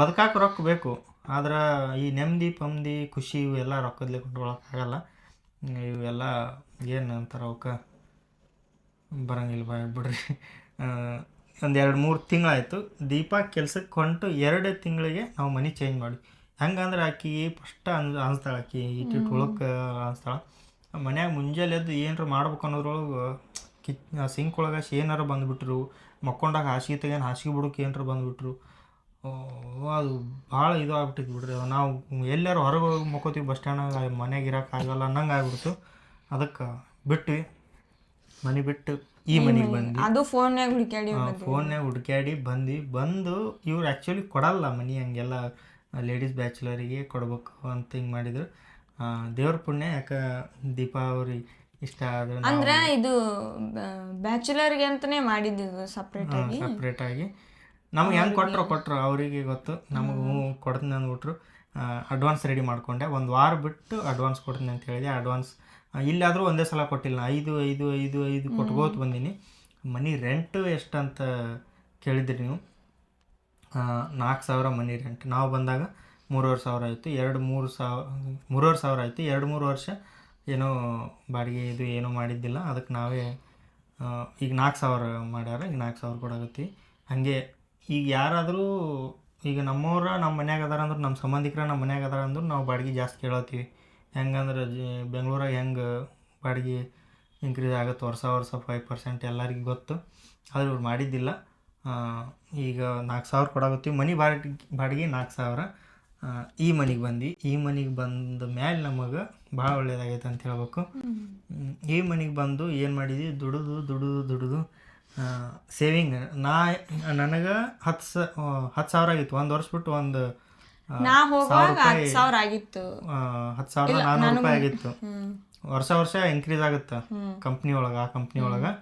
ಬದುಕಾಕೆ ರೊಕ್ಕ ಬೇಕು, ಆದ್ರೆ ಈ ನೆಮ್ಮದಿ ಪಮ್ದಿ, ಖುಷಿ ಇವೆಲ್ಲ ರೊಕ್ಕದ್ಲೆ ಕೊಂಡ್ಕೊಳಕ್ಕಾಗಲ್ಲ ಇವೆಲ್ಲ ಏನು ಅಂತಾರೆ ಅವಕ್ಕೆ? ಬರಂಗಿಲ್ಲ ಬಾಯ್ ಬಿಡ್ರಿ. ಒಂದು ಎರಡು ಮೂರು ತಿಂಗಳಾಯಿತು. ದೀಪ ಕೆಲ್ಸಕ್ಕೆ ಹೊಂಟು ಎರಡೇ ತಿಂಗಳಿಗೆ ನಾವು ಮನೆ ಚೇಂಜ್ ಮಾಡಿ. ಹೆಂಗಂದ್ರೆ ಆಕಿ ಫಸ್ಟ್ ಅನ್ ಅನಿಸ್ತಾಳೆ ಆಕಿ ಇಟ್ಟಿಟ್ಟು ಉಳಕ್ಕೆ ಅನ್ಸ್ತಾಳೆ. ಮನ್ಯಾಗ ಮುಂಜಾನೆ ಎದ್ದು ಏನಾರ ಮಾಡ್ಬೇಕು ಅನ್ನೋದ್ರೊಳಗೆ ಕಿಚ್ ಸಿಂಕ್ ಒಳಗೆ ಏನಾರ ಬಂದುಬಿಟ್ರು ಮಕ್ಕೊಂಡಾಗ ಹಾಸಿಗೆ ತೆಗೇನು ಹಾಸಿಗೆ ಬಿಡೋಕೆ ಏನಾರ ಬಂದುಬಿಟ್ರು. ಅದು ಭಾಳ ಇದು ಆಗ್ಬಿಟ್ಟಿತ್ತು ಬಿಡ್ರಿ. ನಾವು ಎಲ್ಲಾರು ಹೊರಗೆ ಹೋಗಿ ಮಕ್ಕೋತೀವಿ ಬಸ್ ಸ್ಟ್ಯಾಂಡಾಗ ಮನ್ಯಾಗ ಇರೋಕ್ಕಾಗಲ್ಲ ಅನ್ನಂಗೆ ಆಗ್ಬಿಡ್ತು. ಅದಕ್ಕೆ ಬಿಟ್ವಿ. ಮನೆ ಬಿಟ್ಟು ಈ ಮನೆಗೆ ಬಂದು ಅದು ಫೋನ್ಯಾಗ ಹುಡುಕ್ಯಾಡಿ ಫೋನ್ಯಾಗ ಹುಡುಕ್ಯಾಡಿ ಬಂದು ಬಂದು ಇವ್ರು ಆ್ಯಕ್ಚುಲಿ ಕೊಡಲ್ಲ ಮನಿ ಹಂಗೆಲ್ಲ ಲೇಡೀಸ್ ಬ್ಯಾಚುಲರಿಗೆ ಕೊಡ್ಬೇಕು ಅಂತ ಹಿಂಗೆ ಮಾಡಿದ್ರು. ದೇವ್ರ ಪುಣ್ಯ ಯಾಕೆ ದೀಪಾವಳಿ ಇಷ್ಟ ಆದ್ರೆ ಅಂದ್ರೆ ಇದು ಬ್ಯಾಚುಲರ್ಗೆ ಅಂತಾನೆ ಮಾಡಿದ್ದು ಸಪ್ರೇಟ್ ಆಗಿ. ಸಪ್ರೇಟಾಗಿ ನಮ್ಗೆ ಹೆಂಗೆ ಕೊಟ್ಟರು ಕೊಟ್ಟರು ಅವರಿಗೆ ಗೊತ್ತು. ನಮಗೆ ಹ್ಞೂ ಕೊಡ್ತೀನಿ ಅಂದ್ಬಿಟ್ರು. ಅಡ್ವಾನ್ಸ್ ರೆಡಿ ಮಾಡ್ಕೊಂಡೆ. ಒಂದು ವಾರ ಬಿಟ್ಟು ಅಡ್ವಾನ್ಸ್ ಕೊಡ್ತೀನಿ ಅಂತ ಹೇಳಿದೆ. ಅಡ್ವಾನ್ಸ್ ಇಲ್ಲಾದರೂ ಒಂದೇ ಸಲ ಕೊಟ್ಟಿಲ್ಲ. ಐದು ಐದು ಐದು ಐದು ಕೊಟ್ಕೋತ ಬಂದೀನಿ. ಮನಿ ರೆಂಟ್ ಎಷ್ಟಂತ ಕೇಳಿದ್ರಿ ನೀವು? ನಾಲ್ಕು ಸಾವಿರ ಮನಿ ರೆಂಟ್ ನಾವು ಬಂದಾಗ ಮೂರುವರೆ ಸಾವಿರ ಆಯಿತು. ಎರಡು ಮೂರು ಸಾವಿರ ಮೂರುವರೆ ಸಾವಿರ ಆಯಿತು. ಎರಡು ಮೂರು ವರ್ಷ ಏನೋ ಬಾಡಿಗೆ ಇದು ಏನೂ ಮಾಡಿದ್ದಿಲ್ಲ. ಅದಕ್ಕೆ ನಾವೇ ಈಗ ನಾಲ್ಕು ಸಾವಿರ ಮಾಡ್ಯಾರ. ಈಗ ನಾಲ್ಕು ಸಾವಿರ ಕೊಡಾಗತ್ತಿ ಹಾಗೆ ಈಗ ಯಾರಾದರೂ ಈಗ ನಮ್ಮವ್ರ ನಮ್ಮ ಮನ್ಯಾಗ ಅದಾರ ಅಂದ್ರೆ ನಮ್ಮ ಸಂಬಂಧಿಕರ ನಮ್ಮ ಮನ್ಯಾಗ ಅದಾರ ಅಂದ್ರೆ ನಾವು ಬಾಡಿಗೆ ಜಾಸ್ತಿ ಕೇಳತ್ತೀವಿ. ಹೆಂಗಂದ್ರೆ ಬೆಂಗ್ಳೂರಾಗ ಹೆಂಗೆ ಬಾಡಿಗೆ ಇನ್ಕ್ರೀಸ್ ಆಗುತ್ತೆ ವರ್ಷ ವರ್ಷ ಫೈವ್ ಪರ್ಸೆಂಟ್ ಎಲ್ಲರಿಗೂ ಗೊತ್ತು. ಆದ್ರೆ ಇವ್ರು ಮಾಡಿದ್ದಿಲ್ಲ. ಈಗ ನಾಲ್ಕು ಸಾವಿರ ಕೊಡಾಗುತ್ತೀವಿ ಮನೆ ಬಾಡಿಗೆ ಬಾಡಿಗೆ ನಾಲ್ಕು ಸಾವಿರ. ಈ ಮನೆಗೆ ಬಂದು. ಈ ಮನೆಗೆ ಬಂದ ಮೇಲೆ ನಮಗೆ ಭಾಳ ಒಳ್ಳೇದಾಗೈತೆ ಅಂತ ಹೇಳ್ಬೇಕು. ಈ ಮನೆಗೆ ಬಂದು ಏನು ಮಾಡಿದ್ವಿ ದುಡಿದು ದುಡಿದು ದುಡಿದು. ಸೇವಿಂಗ್ ನಾ, ನನಗೆ ಹತ್ತು ಸ ಹತ್ತು ಸಾವಿರ ಆಗಿತ್ತು. ಒಂದು ವರ್ಷ ಬಿಟ್ಟು ಒಂದು ನಾ ಹೋಗುವಾಗ ಹತ್ತು ಸಾವಿರ ಆಗಿತ್ತು. ಹತ್ತು ಸಾವಿರದ ನಾನ್ನೂರು ರೂಪಾಯಿ ಆಗಿತ್ತು. ವರ್ಷ ವರ್ಷ ಇನ್ಕ್ರೀಸ್ ಆಗುತ್ತೆ ಕಂಪ್ನಿ ಒಳಗೆ ಆ ಕಂಪ್ನಿ ಒಳಗೆ.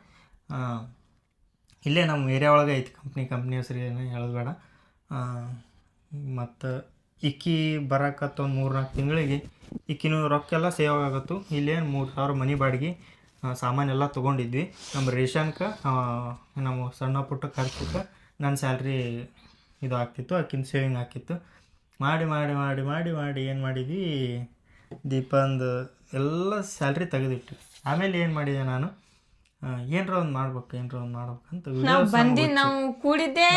ಇಲ್ಲೇ ನಮ್ಮ ಏರಿಯಾ ಒಳಗೆ ಐತಿ ಕಂಪ್ನಿ ಕಂಪ್ನಿ ಹೆಸರು ಏನು ಹೇಳೋದು ಬೇಡ. ಮತ್ತು ಇಕ್ಕಿ ಬರಕತ್ತ ಒಂದು ಮೂರು ನಾಲ್ಕು ತಿಂಗಳಿಗೆ ಇಕ್ಕಿನೂ ರೊಕ್ಕ ಎಲ್ಲ ಸೇವ್ ಆಗತ್ತು. ಇಲ್ಲೇ ಮೂರು ಸಾವಿರ ಮನಿ ಬಾಡಿಗೆ ಸಾಮಾನೆಲ್ಲ ತೊಗೊಂಡಿದ್ವಿ. ನಮ್ಮ ರೇಷನ್ಗೆ ನಮ್ಮ ಸಣ್ಣ ಪುಟ್ಟ ಖರ್ಚಕ್ಕೆ ನನ್ನ ಸ್ಯಾಲ್ರಿ ಇದು ಆಗ್ತಿತ್ತು ಅಕ್ಕಿನ ಸೇವಿಂಗ್ ಹಾಕಿತ್ತು ಮಾಡಿ ಮಾಡಿ ಮಾಡಿ ಮಾಡಿ ಮಾಡಿ ಏನು ಮಾಡಿದ್ವಿ? ದೀಪಂದು ಎಲ್ಲ ಸ್ಯಾಲ್ರಿ ತೆಗೆದಿಟ್ಟು ಆಮೇಲೆ ಏನು ಮಾಡಿದೆ ನಾನು? ಏನರ ಒಂದು ಮಾಡ್ಬೇಕು ಏನರ ಒಂದು ಮಾಡ್ಬೇಕಂತ ನಾವು ಬಂದಿ ನಾವು ಕೂಡಿದ್ದೇ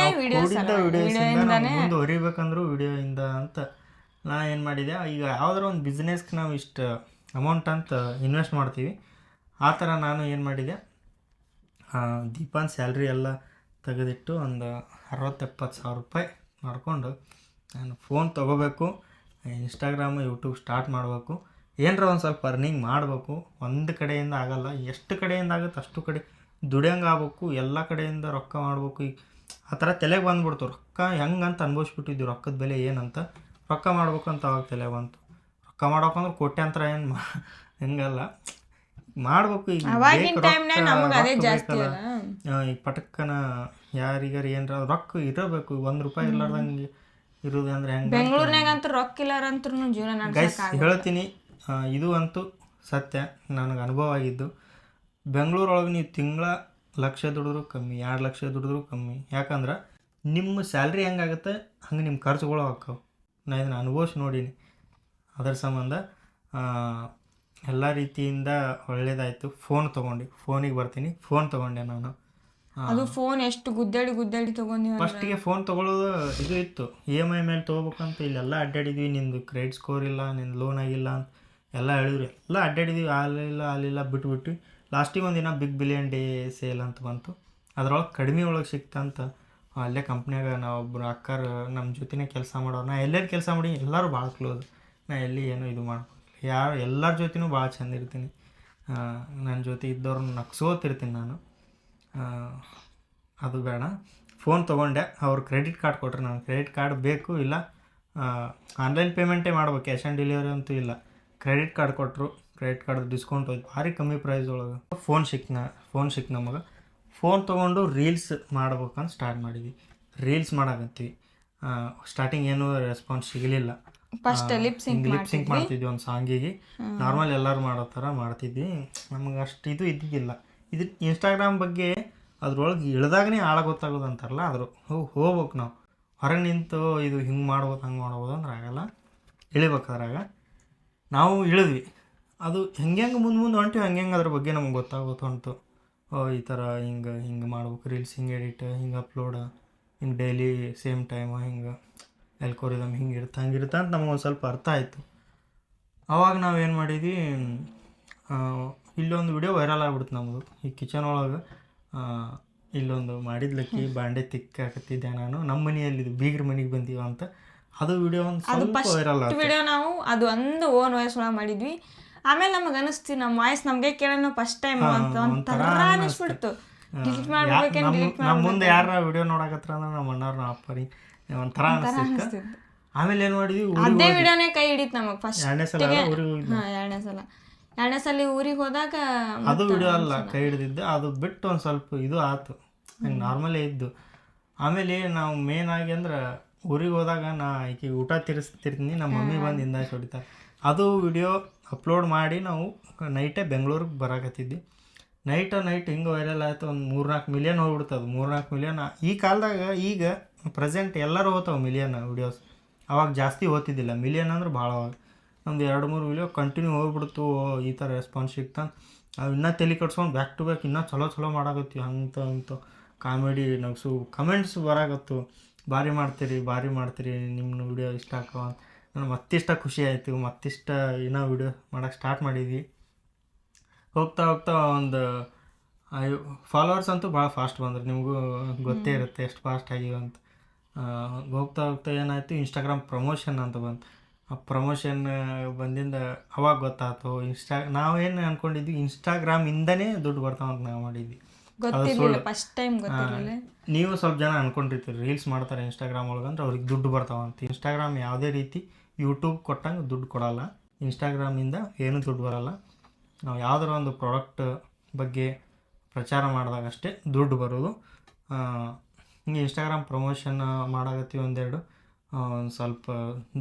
ಮುಂದೆ ಹೊರಿಬೇಕಂದ್ರು ವಿಡಿಯೋಯಿಂದ ಅಂತ ನಾ ಏನು ಮಾಡಿದೆ ಈಗ ಯಾವ್ದಾರ ಒಂದು ಬಿಸ್ನೆಸ್ಗೆ ನಾವು ಇಷ್ಟು ಅಮೌಂಟ್ ಅಂತ ಇನ್ವೆಸ್ಟ್ ಮಾಡ್ತೀವಿ. ಆ ಥರ ನಾನು ಏನು ಮಾಡಿದೆ? ದೀಪಾನ್ ಸ್ಯಾಲ್ರಿ ಎಲ್ಲ ತೆಗೆದಿಟ್ಟು ಒಂದು ಅರವತ್ತು ಎಪ್ಪತ್ತು ಸಾವಿರ ರೂಪಾಯಿ ಮಾಡಿಕೊಂಡು ನಾನು ಫೋನ್ ತೊಗೋಬೇಕು ಇನ್ಸ್ಟಾಗ್ರಾಮು ಯೂಟ್ಯೂಬ್ ಸ್ಟಾರ್ಟ್ ಮಾಡಬೇಕು. ಏನರ ಒಂದು ಸ್ವಲ್ಪ ಅರ್ನಿಂಗ್ ಮಾಡಬೇಕು. ಒಂದು ಕಡೆಯಿಂದ ಆಗಲ್ಲ ಎಷ್ಟು ಕಡೆಯಿಂದ ಆಗುತ್ತೆ ಅಷ್ಟು ಕಡೆ ದುಡಿಯಂಗೆ ಆಗ್ಬೇಕು ಎಲ್ಲ ಕಡೆಯಿಂದ ರೊಕ್ಕ ಮಾಡಬೇಕು. ಈಗ ಆ ಥರ ತಲೆಗೆ ಬಂದ್ಬಿಡ್ತು. ರೊಕ್ಕ ಹೆಂಗಂತ ಅನ್ಭವಿಸ್ಬಿಟ್ಟಿದ್ವಿ ರೊಕ್ಕದ ಬೆಲೆ ಏನಂತ. ರೊಕ್ಕ ಮಾಡ್ಬೇಕು ಅಂತ ಅವಾಗ ತಲೆಗೆ ಬಂತು. ರೊಕ್ಕ ಮಾಡ್ಬೇಕಂದ್ರೆ ಕೋಟ್ಯಾಂತರ ಏನು ಮಾ ಹೆಂಗಲ್ಲ. ಮಾಡ್ಬೇಕು ಈಗ ಈ ಪಟಕ್ಕನ ಯಾರಿಗಾರು ಏನಾರ ರೊಕ್ಕ ಇರಬೇಕು. ಒಂದು ರೂಪಾಯಿ ಇರ್ಲಾರ್ದಂಗೆ ಇರೋದು ಅಂದ್ರೆ ಹೆಂಗೆ ಬೆಂಗಳೂರಿನಾಗಂತೂ ಅಂತ ಇಲ್ಲಾರಂತ್ರು ಜೀವನ ಗೈಸ್ ಜೀವನ ಹೇಳ್ತೀನಿ ಆ, ಇದು ಅಂತೂ ಸತ್ಯ ನನಗೆ ಅನುಭವ ಆಗಿದ್ದು. ಬೆಂಗಳೂರೊಳಗೆ ನೀವು ತಿಂಗಳ ಲಕ್ಷ ದುಡಿದ್ರು ಕಮ್ಮಿ ಎರಡು ಲಕ್ಷ ದುಡಿದ್ರು ಕಮ್ಮಿ. ಯಾಕಂದ್ರೆ ನಿಮ್ಮ ಸ್ಯಾಲ್ರಿ ಹೆಂಗಾಗುತ್ತೆ ಹಂಗೆ ನಿಮ್ಮ ಖರ್ಚುಗಳು ಹಾಕವು ನಾ ಇದನ್ನು ಅನುಭವಿಸಿ ನೋಡೀನಿ. ಅದರ ಸಂಬಂಧ ಎಲ್ಲ ರೀತಿಯಿಂದ ಒಳ್ಳೇದಾಯಿತು. ಫೋನ್ ತೊಗೊಂಡು ಫೋನಿಗೆ ಬರ್ತೀನಿ. ಫೋನ್ ತೊಗೊಂಡೆ ನಾನು. ಅದು ಫೋನ್ ಎಷ್ಟು ಗುದ್ದಾಡಿ ಗುದ್ದಾಡಿ ತಗೊಂಡಿವ ಫಸ್ಟಿಗೆ ಫೋನ್ ತಗೊಳ್ಳೋದು ಇದು ಇತ್ತು. ಇ ಎಂ ಐ ಮೇಲೆ ತೊಗೋಬೇಕಂತ ಇಲ್ಲೆಲ್ಲ ಅಡ್ಡಾಡಿದ್ವಿ. ನಿಂದು ಕ್ರೆಡಿಟ್ ಸ್ಕೋರ್ ಇಲ್ಲ ನಿಂದು ಲೋನ್ ಆಗಿಲ್ಲ ಅಂತ ಎಲ್ಲ ಹೇಳಿದ್ರು ಎಲ್ಲ ಅಡ್ಡಾಡಿದ್ವಿ. ಅಲ್ಲಿಲ್ಲ ಅಲ್ಲಿಲ್ಲ ಬಿಟ್ಬಿಟ್ವಿ. ಲಾಸ್ಟಿಗೆ ಒಂದಿನ ಬಿಗ್ ಬಿಲಿಯನ್ ಡೇ ಸೇಲ್ ಅಂತ ಬಂತು. ಅದ್ರೊಳಗೆ ಕಡಿಮೆ ಒಳಗೆ ಸಿಕ್ತಂತ ಅಲ್ಲೇ ಕಂಪ್ನಿಯಾಗ ನಾವು ಒಬ್ಬರು ಅಕ್ಕಾರ ನಮ್ಮ ಜೊತೆನೇ ಕೆಲಸ ಮಾಡೋರು. ನಾ ಎಲ್ಲೆಲ್ಲಿ ಕೆಲಸ ಮಾಡಿ ಎಲ್ಲರೂ ಭಾಳ ಕ್ಲೋಸ್ ನಾ ಎಲ್ಲಿ ಏನೂ ಇದು ಮಾಡ್ಕೋಲ್ಲ ಯಾರು ಎಲ್ಲರ ಜೊತೆನೂ ಭಾಳ ಚಂದ ಇರ್ತೀನಿ. ನನ್ನ ಜೊತೆ ಇದ್ದವ್ರನ್ನ ನಕ್ಸೋತಿರ್ತೀನಿ ನಾನು. ಅದು ಬೇಡ. ಫೋನ್ ತೊಗೊಂಡೆ. ಅವ್ರು ಕ್ರೆಡಿಟ್ ಕಾರ್ಡ್ ಕೊಟ್ರು ನಾನು ಕ್ರೆಡಿಟ್ ಕಾರ್ಡ್ ಬೇಕು ಇಲ್ಲ. ಆನ್ಲೈನ್ ಪೇಮೆಂಟೇ ಮಾಡ್ಬೇಕು. ಕ್ಯಾಶ್ ಆನ್ ಡೆಲಿವರಿ ಅಂತೂ ಇಲ್ಲ. ಕ್ರೆಡಿಟ್ ಕಾರ್ಡ್ ಕೊಟ್ಟರು ಕ್ರೆಡಿಟ್ ಕಾರ್ಡ್ ಡಿಸ್ಕೌಂಟ್ ಹೋಯ್ತು. ಭಾರಿ ಕಮ್ಮಿ ಪ್ರೈಸ್ ಒಳಗೆ. ಫೋನ್ ಸಿಕ್ನ ಫೋನ್ ಸಿಕ್ ನಮಗೆ ಫೋನ್ ತೊಗೊಂಡು ರೀಲ್ಸ್ ಮಾಡ್ಬೇಕಂತ ಸ್ಟಾರ್ಟ್ ಮಾಡಿದ್ವಿ. ರೀಲ್ಸ್ ಮಾಡಾಕತ್ತೀವಿ. ಸ್ಟಾರ್ಟಿಂಗ್ ಏನೂ ರೆಸ್ಪಾನ್ಸ್ ಸಿಗಲಿಲ್ಲ. First lip sync lip sync ಮಾಡ್ತಿದ್ವಿ. ಒಂದು ಸಾಂಗಿಗೆ ನಾರ್ಮಲ್ ಎಲ್ಲರೂ ಮಾಡೋ ಥರ ಮಾಡ್ತಿದ್ವಿ. ನಮ್ಗೆ ಅಷ್ಟು ಇದು ಇದ್ದಿದ್ದಿಲ್ಲ. ಇದು ಇನ್ಸ್ಟಾಗ್ರಾಮ್ ಬಗ್ಗೆ ಅದ್ರೊಳಗೆ ಇಳ್ದಾಗನೇ ಆಳ ಗೊತ್ತಾಗೋದು ಅಂತಾರಲ್ಲ ಅದ್ರ ಹೋಗ್ಬೇಕು ನಾವು. ಹೊರಗೆ ನಿಂತು ಇದು ಹಿಂಗೆ ಮಾಡ್ಬೋದು, ಹಂಗೆ ಮಾಡ್ಬೋದು ಅಂದ್ರೆ ಆಗಲ್ಲ. ಇಳಿಬೇಕು ಅದ್ರಾಗ. ನಾವು ಇಳಿದ್ವಿ. ಅದು ಹೆಂಗೆ ಹೆಂಗೆ ಮುಂದೆ ಮುಂದೆ ಹೊಂಟಿವಿ, ಹಂಗೆ ಹೆಂಗೆ ಅದ್ರ ಬಗ್ಗೆ ನಮ್ಗೆ ಗೊತ್ತಾಗೋದು ಹೊಂಟು. ಓ, ಈ ಥರ ಹಿಂಗೆ ಹಿಂಗೆ ಮಾಡ್ಬೇಕು, ರೀಲ್ಸ್ ಹಿಂಗೆ ಎಡಿಟ್, ಹಿಂಗೆ ಅಪ್ಲೋಡ್, ಹಿಂಗೆ ಡೈಲಿ ಸೇಮ್ ಟೈಮ್ ಹಿಂಗೆ ಎಲ್ಕೋರಿದಮ್ ಹಿಂಗೆ ಇರುತ್ತೆ ಹಂಗೆ ಇರುತ್ತೆ ಅಂತ ನಮಗೆ ಸ್ವಲ್ಪ ಅರ್ಥ ಆಯಿತು. ಅವಾಗ ನಾವೇನು ಮಾಡಿದ್ವಿ ಇಲ್ಲೊಂದು ವಿಡಿಯೋ ವೈರಲ್ ಆಗ್ಬಿಡ್ತು ನಮ್ಮದು ಈ ಕಿಚನ್ ಒಳಗೆ ಇಲ್ಲೊಂದು ಮಾಡಿದ್ಲಕ್ಕಿ ಬಾಂಡೆ ತಿಕ್ಕಾಕತ್ತಿದ್ದೆ ನಾನು. ನಮ್ಮ ಮನೆಯಲ್ಲಿ ಬೀಗ್ರ ಮನೆಗೆ ಬಂದೀವ ಅಂತ. ಅದು ವಿಡಿಯೋ ಒಂದು ಸ್ವಲ್ಪ ವೈರಲ್ ವಿಡಿಯೋ ನಾವು ಅದು ಒಂದು ಓನ್ ವಾಯ್ಸ್ ಒಳಗೆ ಮಾಡಿದ್ವಿ. ಆಮೇಲೆ ನಮಗೆ ಅನಿಸ್ತಿ ನಮ್ಮ ವಾಯ್ಸ್ ನಮಗೆ ಕೇಳೋಣ ಫಸ್ಟ್ ಟೈಮ್ ಅಂತ ಒಂಥರ ಅನಿಸ್ಬಿಡ್ತು. ಡಿಲೀಟ್ ಮಾಡ್ಬೇಕೇನು ಡಿಲೀಟ್ ನಮ್ಮ ಮುಂದೆ ಯಾರ ವಿಡಿಯೋ ನೋಡಕತ್ರ ಅಂದ್ರೆ ನಮ್ಮ ಅಣ್ಣವ್ರ ನಮ್ಮ ಅಪ್ಪರಿ ಒಂಥರ ಅನಿಸ್ತಿತ್ತು. ಆಮೇಲೆ ಏನು ಮಾಡಿದ್ವಿ? ಅದೇ ವಿಡಿಯೋನೇ ಕೈ ಹಿಡಿತು ನಮಗೆ ಫಸ್ಟ್ ಎರಡನೇ ಸಲ ಎರಡನೇ ಸಲ. ಎರಡನೇ ಸಲ ಊರಿಗೆ ಹೋದಾಗ ಅದು ವಿಡಿಯೋ ಅಲ್ಲ ಕೈ ಹಿಡಿದಿದ್ದೆ ಅದು ಬಿಟ್ಟು ಒಂದು ಸ್ವಲ್ಪ ಇದು ಆತು. ಹಂಗೆ ನಾರ್ಮಲೇ ಇದ್ದು. ಆಮೇಲೆ ನಾವು ಮೇನ್ ಆಗಿ ಅಂದ್ರೆ ಊರಿಗೆ ಹೋದಾಗ ನಾ ಈಕೆ ಊಟ ತಿರ್ಸ್ತಿರ್ತೀನಿ ನಮ್ಮ ಮಮ್ಮಿ ಬಂದು ಹಿಂದಾಗಿ ಹೊಡಿತಾರೆ ಅದು ವಿಡಿಯೋ ಅಪ್ಲೋಡ್ ಮಾಡಿ ನಾವು ನೈಟೇ ಬೆಂಗಳೂರಿಗೆ ಬರಾಕತ್ತಿದ್ವಿ. ನೈಟ ನೈಟ್ ಹಿಂಗೆ ವೈರಲ್ ಆಯಿತು ಒಂದು ಮೂರ್ನಾಲ್ಕು ಮಿಲಿಯನ್ ಹೋಗ್ಬಿಡ್ತದೆ ಮೂರ್ನಾಲ್ಕು ಮಿಲಿಯನ್ ಈ ಕಾಲದಾಗ ಈಗ ಪ್ರೆಸೆಂಟ್ ಎಲ್ಲರೂ ಹೋಗ್ತಾವೆ ಮಿಲಿಯನ್ ವಿಡಿಯೋಸ್ ಅವಾಗ ಜಾಸ್ತಿ ಓದ್ತಿದ್ದಿಲ್ಲ. ಮಿಲಿಯನ್ ಅಂದ್ರೆ ಭಾಳ ಅವಾಗ. ಒಂದು ಎರಡು ಮೂರು ವೀಡಿಯೋ ಕಂಟಿನ್ಯೂ ಹೋಗ್ಬಿಡ್ತು. ಈ ಥರ ರೆಸ್ಪಾನ್ಸ್ ಸಿಗ್ತಾನೆ ನಾವು ಇನ್ನೂ ತಲೆ ಕಟ್ಸ್ಕೊಂಡು ಬ್ಯಾಕ್ ಟು ಬ್ಯಾಕ್ ಇನ್ನೂ ಚಲೋ ಚಲೋ ಮಾಡಾಕತ್ತೀವಿ ಅಂತ ಅಂತ ಕಾಮಿಡಿ ನಗ್ಸು. ಕಮೆಂಟ್ಸ್ ಬರಾಕತ್ತು. ಭಾರಿ ಮಾಡ್ತೀರಿ ಭಾರಿ ಮಾಡ್ತೀರಿ. ನಿಮ್ಮ ವಿಡಿಯೋ ಇಷ್ಟ ಆಕವ ನಾನು ನನಗೆ ಮತ್ತಿಷ್ಟ ಖುಷಿ ಆಯಿತು. ಮತ್ತಿಷ್ಟ ಇನ್ನೂ ವಿಡಿಯೋ ಮಾಡೋಕ್ಕೆ ಸ್ಟಾರ್ಟ್ ಮಾಡಿದ್ವಿ. ಹೋಗ್ತಾ ಹೋಗ್ತಾ ಒಂದು ಫಾಲೋವರ್ಸ್ ಅಂತೂ ಭಾಳ ಫಾಸ್ಟ್ ಬಂದರು. ನಿಮಗೂ ಗೊತ್ತೇ ಇರುತ್ತೆ ಎಷ್ಟು ಫಾಸ್ಟ್ ಆಗಿವೆ ಅಂತ. ಹೋಗ್ತಾ ಹೋಗ್ತಾ ಏನಾಯಿತು? ಇನ್ಸ್ಟಾಗ್ರಾಮ್ ಪ್ರಮೋಷನ್ ಅಂತ ಬಂತು. ಪ್ರಮೋಷನ್ ಬಂದಿಂದ ಅವಾಗ ಗೊತ್ತಾಯ್ತು ಇನ್ಸ್ಟಾ ನಾವೇನು ಅಂದ್ಕೊಂಡಿದ್ವಿ ಇನ್ಸ್ಟಾಗ್ರಾಮಿಂದನೇ ದುಡ್ಡು ಬರ್ತಾವಂತ ನಾವು ಮಾಡಿದ್ವಿ. ಗೊತ್ತಿರಲಿಲ್ಲ ಫಸ್ಟ್ ಟೈಮ್ ಗೊತ್ತಿರಲಿಲ್ಲ. ನೀವು ಸ್ವಲ್ಪ ಜನ ಅನ್ಕೊಂಡಿರ್ತೀರಿ ರೀಲ್ಸ್ ಮಾಡ್ತಾರೆ ಇನ್ಸ್ಟಾಗ್ರಾಮ್ ಒಳಗೆ ಅಂದ್ರೆ ಅವ್ರಿಗೆ ದುಡ್ಡು ಬರ್ತಾವಂತ ಇನ್ಸ್ಟಾಗ್ರಾಮ್ ಯಾವುದೇ ರೀತಿ ಯೂಟ್ಯೂಬ್ ಕೊಟ್ಟಂಗೆ ದುಡ್ಡು ಕೊಡಲ್ಲ. ಇನ್ಸ್ಟಾಗ್ರಾಮಿಂದ ಏನೂ ದುಡ್ಡು ಬರಲ್ಲ. ನಾವು ಯಾವುದರ ಒಂದು ಪ್ರಾಡಕ್ಟ್ ಬಗ್ಗೆ ಪ್ರಚಾರ ಮಾಡಿದಾಗಷ್ಟೇ ದುಡ್ಡು ಬರೋದು. ಆ, ಹಿಂಗೆ ಇನ್ಸ್ಟಾಗ್ರಾಮ್ ಪ್ರಮೋಷನ್ ಮಾಡಾಗತ್ತಿ ಒಂದೆರಡು. ಒಂದು ಸ್ವಲ್ಪ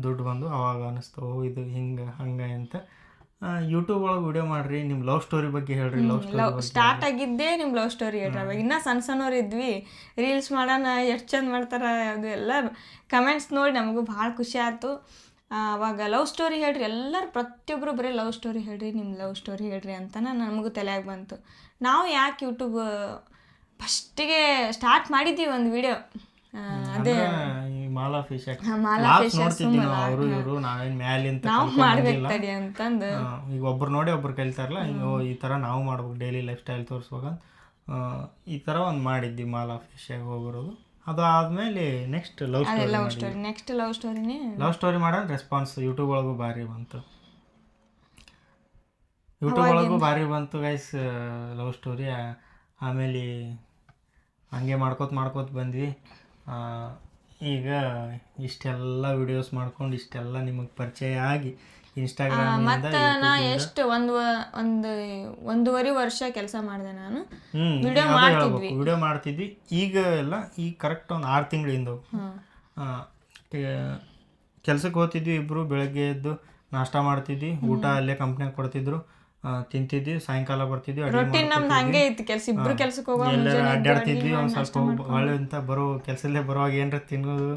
ದುಡ್ಡು ಬಂದು ಅವಾಗ ಅನ್ನಿಸ್ತು ಓ ಇದು ಹಿಂಗೆ ಹಂಗೆ ಅಂತ ಯೂಟ್ಯೂಬ್ ಒಳಗೆ ವಿಡಿಯೋ ಮಾಡ್ರಿ ನಿಮ್ಮ ಲವ್ ಸ್ಟೋರಿ ಬಗ್ಗೆ ಹೇಳ್ರಿ ಲವ್ ಸ್ಟೋರಿ ಲವ್ ಸ್ಟಾರ್ಟ್ ಆಗಿದ್ದೇ ನಿಮ್ಮ ಲವ್ ಸ್ಟೋರಿ ಹೇಳ್ರಿ. ಅವಾಗ ಇನ್ನೂ ಸಣ್ಣ ಸಣ್ಣವ್ರು ಇದ್ವಿ. ರೀಲ್ಸ್ ಮಾಡೋಣ ಎಷ್ಟು ಚಂದ ಮಾಡ್ತಾರೆ ಅದು ಎಲ್ಲ ಕಮೆಂಟ್ಸ್ ನೋಡಿ ನಮಗೂ ಭಾಳ ಖುಷಿ ಆಯಿತು. ಅವಾಗ ಲವ್ ಸ್ಟೋರಿ ಹೇಳ್ರಿ ಎಲ್ಲರೂ ಪ್ರತಿಯೊಬ್ಬರು ಬರೀ ಲವ್ ಸ್ಟೋರಿ ಹೇಳ್ರಿ ನಿಮ್ಮ ಲವ್ ಸ್ಟೋರಿ ಹೇಳ್ರಿ ಅಂತ ನಮಗೂ ತಲೆಯಾಗಿ ಬಂತು. ನಾವು ಯಾಕೆ ಯೂಟ್ಯೂಬ್ ಫಸ್ಟಿಗೆ ಸ್ಟಾರ್ಟ್ ಮಾಡಿದ್ದೀವಿ ಒಂದು ವಿಡಿಯೋ ಅದೇ ಮಾಲಾ ಫಿಶ್ ನೋಡ್ತಿದ್ವಿ ನಾವು ಅವರು ಇವರು ನಾವೇನ್ ಮ್ಯಾಲಿಂತ ನಾವು ಕಲ್ತ್ಕೊಂಡ್ ಮಾಡ್ಬೇಕು ತಡಿ ಅಂತಂದು. ಆ, ಈಗ ಒಬ್ರು ನೋಡಿ ಒಬ್ರು ಕಲಿತಾರಲ್ಲ ಓ, ಈ ಥರ ನಾವು ಮಾಡ್ಬೇಕು ಡೈಲಿ ಲೈಫ್ ಸ್ಟೈಲ್ ತೋರಿಸ್ಬೇಕು ಈ ಥರ ಒಂದು ಮಾಡಿದ್ವಿ ಮಾಲಾ ಫಿಶಾಗಿ ಹೋಗಿರೋದು. ಅದು ಆದಮೇಲೆ next love story love story next love ಸ್ಟೋರಿನೇ love story ಮಾಡೋಣ ರೆಸ್ಪಾನ್ಸ್ ಯೂಟ್ಯೂಬ್ ಒಳಗೂ ಭಾರಿ ಬಂತು. ಯೂಟ್ಯೂಬ್ ಒಳಗೂ ಭಾರಿ ಬಂತು ಗೈಸ್ ಲವ್ ಸ್ಟೋರಿ ಆಮೇಲೆ ಹಂಗೆ ಮಾಡ್ಕೋತ ಮಾಡ್ಕೋತ ಬಂದ್ವಿ. ಈಗ ಇಷ್ಟೆಲ್ಲ ವಿಡಿಯೋಸ್ ಮಾಡ್ಕೊಂಡು ಇಷ್ಟೆಲ್ಲ ನಿಮಗೆ ಪರಿಚಯ ಆಗಿ ಇನ್ಸ್ಟಾಗ್ರಾಮ್ ಮತ್ತೆ ನಾ ಎಷ್ಟು ಒಂದು ವ- ಒಂದು ಒಂದೂವರೆ ವರ್ಷ ಕೆಲಸ ಮಾಡಿದೆ ನಾನು. ಹ್ಮ್ ವಿಡಿಯೋ ಮಾಡ್ತಿದ್ವಿ. ವಿಡಿಯೋ ಮಾಡ್ತಿದ್ವಿ. ಈಗ ಎಲ್ಲ ಈಗ ಕರೆಕ್ಟ್ ಒಂದು ಆರು ತಿಂಗಳಿಂದ ಹಾಂ. ಕೆಲ್ಸಕ್ಕೆ ಹೋಗ್ತಿದ್ವಿ ಇಬ್ರು ಬೆಳಗ್ಗೆ ಎದ್ದು ನಾಷ್ಟ ಮಾಡ್ತಿದ್ವಿ. ಊಟ ಅಲ್ಲೇ ಕಂಪ್ನಿಯಾಗ ಕೊಡ್ತಿದ್ರು. ತಿಂತಿದ್ವಿ ಸಾಯಂಕಾಲ ಬರ್ತಿದ್ವಿ ರೊಟೀನ್ ನಮ್ದು ಹಂಗೆ ಇತ್ತು ಕೆಲಸ ಇಬ್ರು ಕೆಲ್ಸಕ್ಕೆ ಹೋಗೋ ಎಲ್ಲರೂ ಅಡ್ಡಾಡ್ತಿದ್ವಿ ಒಂದ್ ಸ್ವಲ್ಪ ಹೊಳೆ ಅಂತ ಬರೋ ಕೆಲ್ಸಲ್ಲೇ ಬರುವಾಗ ಏನ್ರ ತಿನ್ನೋದು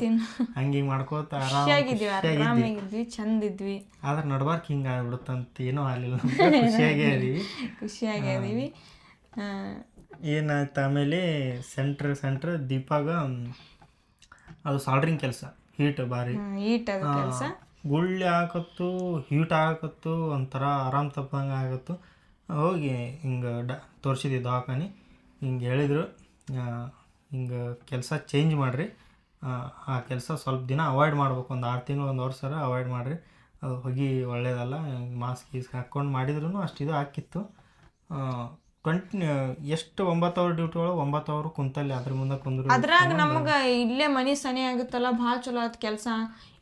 ಹಂಗೆ ಮಾಡ್ಕೋತ ಆರಾಮಾಗಿದ್ವಿ ಚಂದ ಇದ್ವಿ ಆದ್ರೆ ನಡ್ಬಾರ್ಕ್ ಹಿಂಗ ಆಗ್ಬಿಡುತ್ತಂತ ಏನೂ ಆಗಲಿಲ್ಲ ಖುಷಿಯಾಗೇ ಇದೀವಿ. ಖುಷಿಯಾಗಿದೀವಿ ಏನಾಯ್ತು ಆಮೇಲೆ ಸೆಂಟ್ರ್ ಸೆಂಟ್ರ್ ದೀಪಾಗ ಅದು ಸಾಲ್ಡ್ರಿಂಗ್ ಕೆಲಸ ಹೀಟ್ ಭಾರಿ. ಹೀಟ್ ಅದು ಕೆಲಸ. ಗುಳ್ಳಿ ಹಾಕತ್ತು, ಹೀಟ್ ಆಗತ್ತು ಒಂಥರ ಆರಾಮ್ ತಪ್ಪಂಗೆ ಆಗತ್ತು. ಹೋಗಿ ಹಿಂಗೆ ಡ, ತೋರಿಸಿದ್ವಿ ದವಾಖಾನೆ. ಹಿಂಗೆ ಹೇಳಿದರು ಹಿಂಗೆ ಕೆಲಸ ಚೇಂಜ್ ಮಾಡಿರಿ. ಆ ಕೆಲಸ ಸ್ವಲ್ಪ ದಿನ ಅವಾಯ್ಡ್ ಮಾಡ್ಬೇಕು. ಒಂದು ಆರು ತಿಂಗಳು, ಒಂದು ವರ್ಷ ಅವಾಯ್ಡ್ ಮಾಡಿರಿ. ಅದು ಹೋಗಿ ಒಳ್ಳೇದಲ್ಲ ಮಾಸ್ಕ್ ಗೀಸ್ಕ್ ಹಾಕ್ಕೊಂಡು ಮಾಡಿದ್ರು ಅಷ್ಟು ಇದು ಹಾಕಿತ್ತು. ಟ್ವೆಂಟಿ ಎಷ್ಟು ಒಂಬತ್ತು ಅವರ್ ಡ್ಯೂಟಿ ಒಳಗೆ ಒಂಬತ್ತು ಅವರ್ ಕುಂತಲ್ಲಿ ಅದ್ರ ಮುಂದೆ ಕುಂದ್ರು ಅದ್ರಾಗ ನಮಗ ಇಲ್ಲೇ ಮನಿ ಸನಿ ಆಗುತ್ತಲ್ಲ ಭಾಳ ಚಲೋ ಆತ್ ಕೆಲಸ.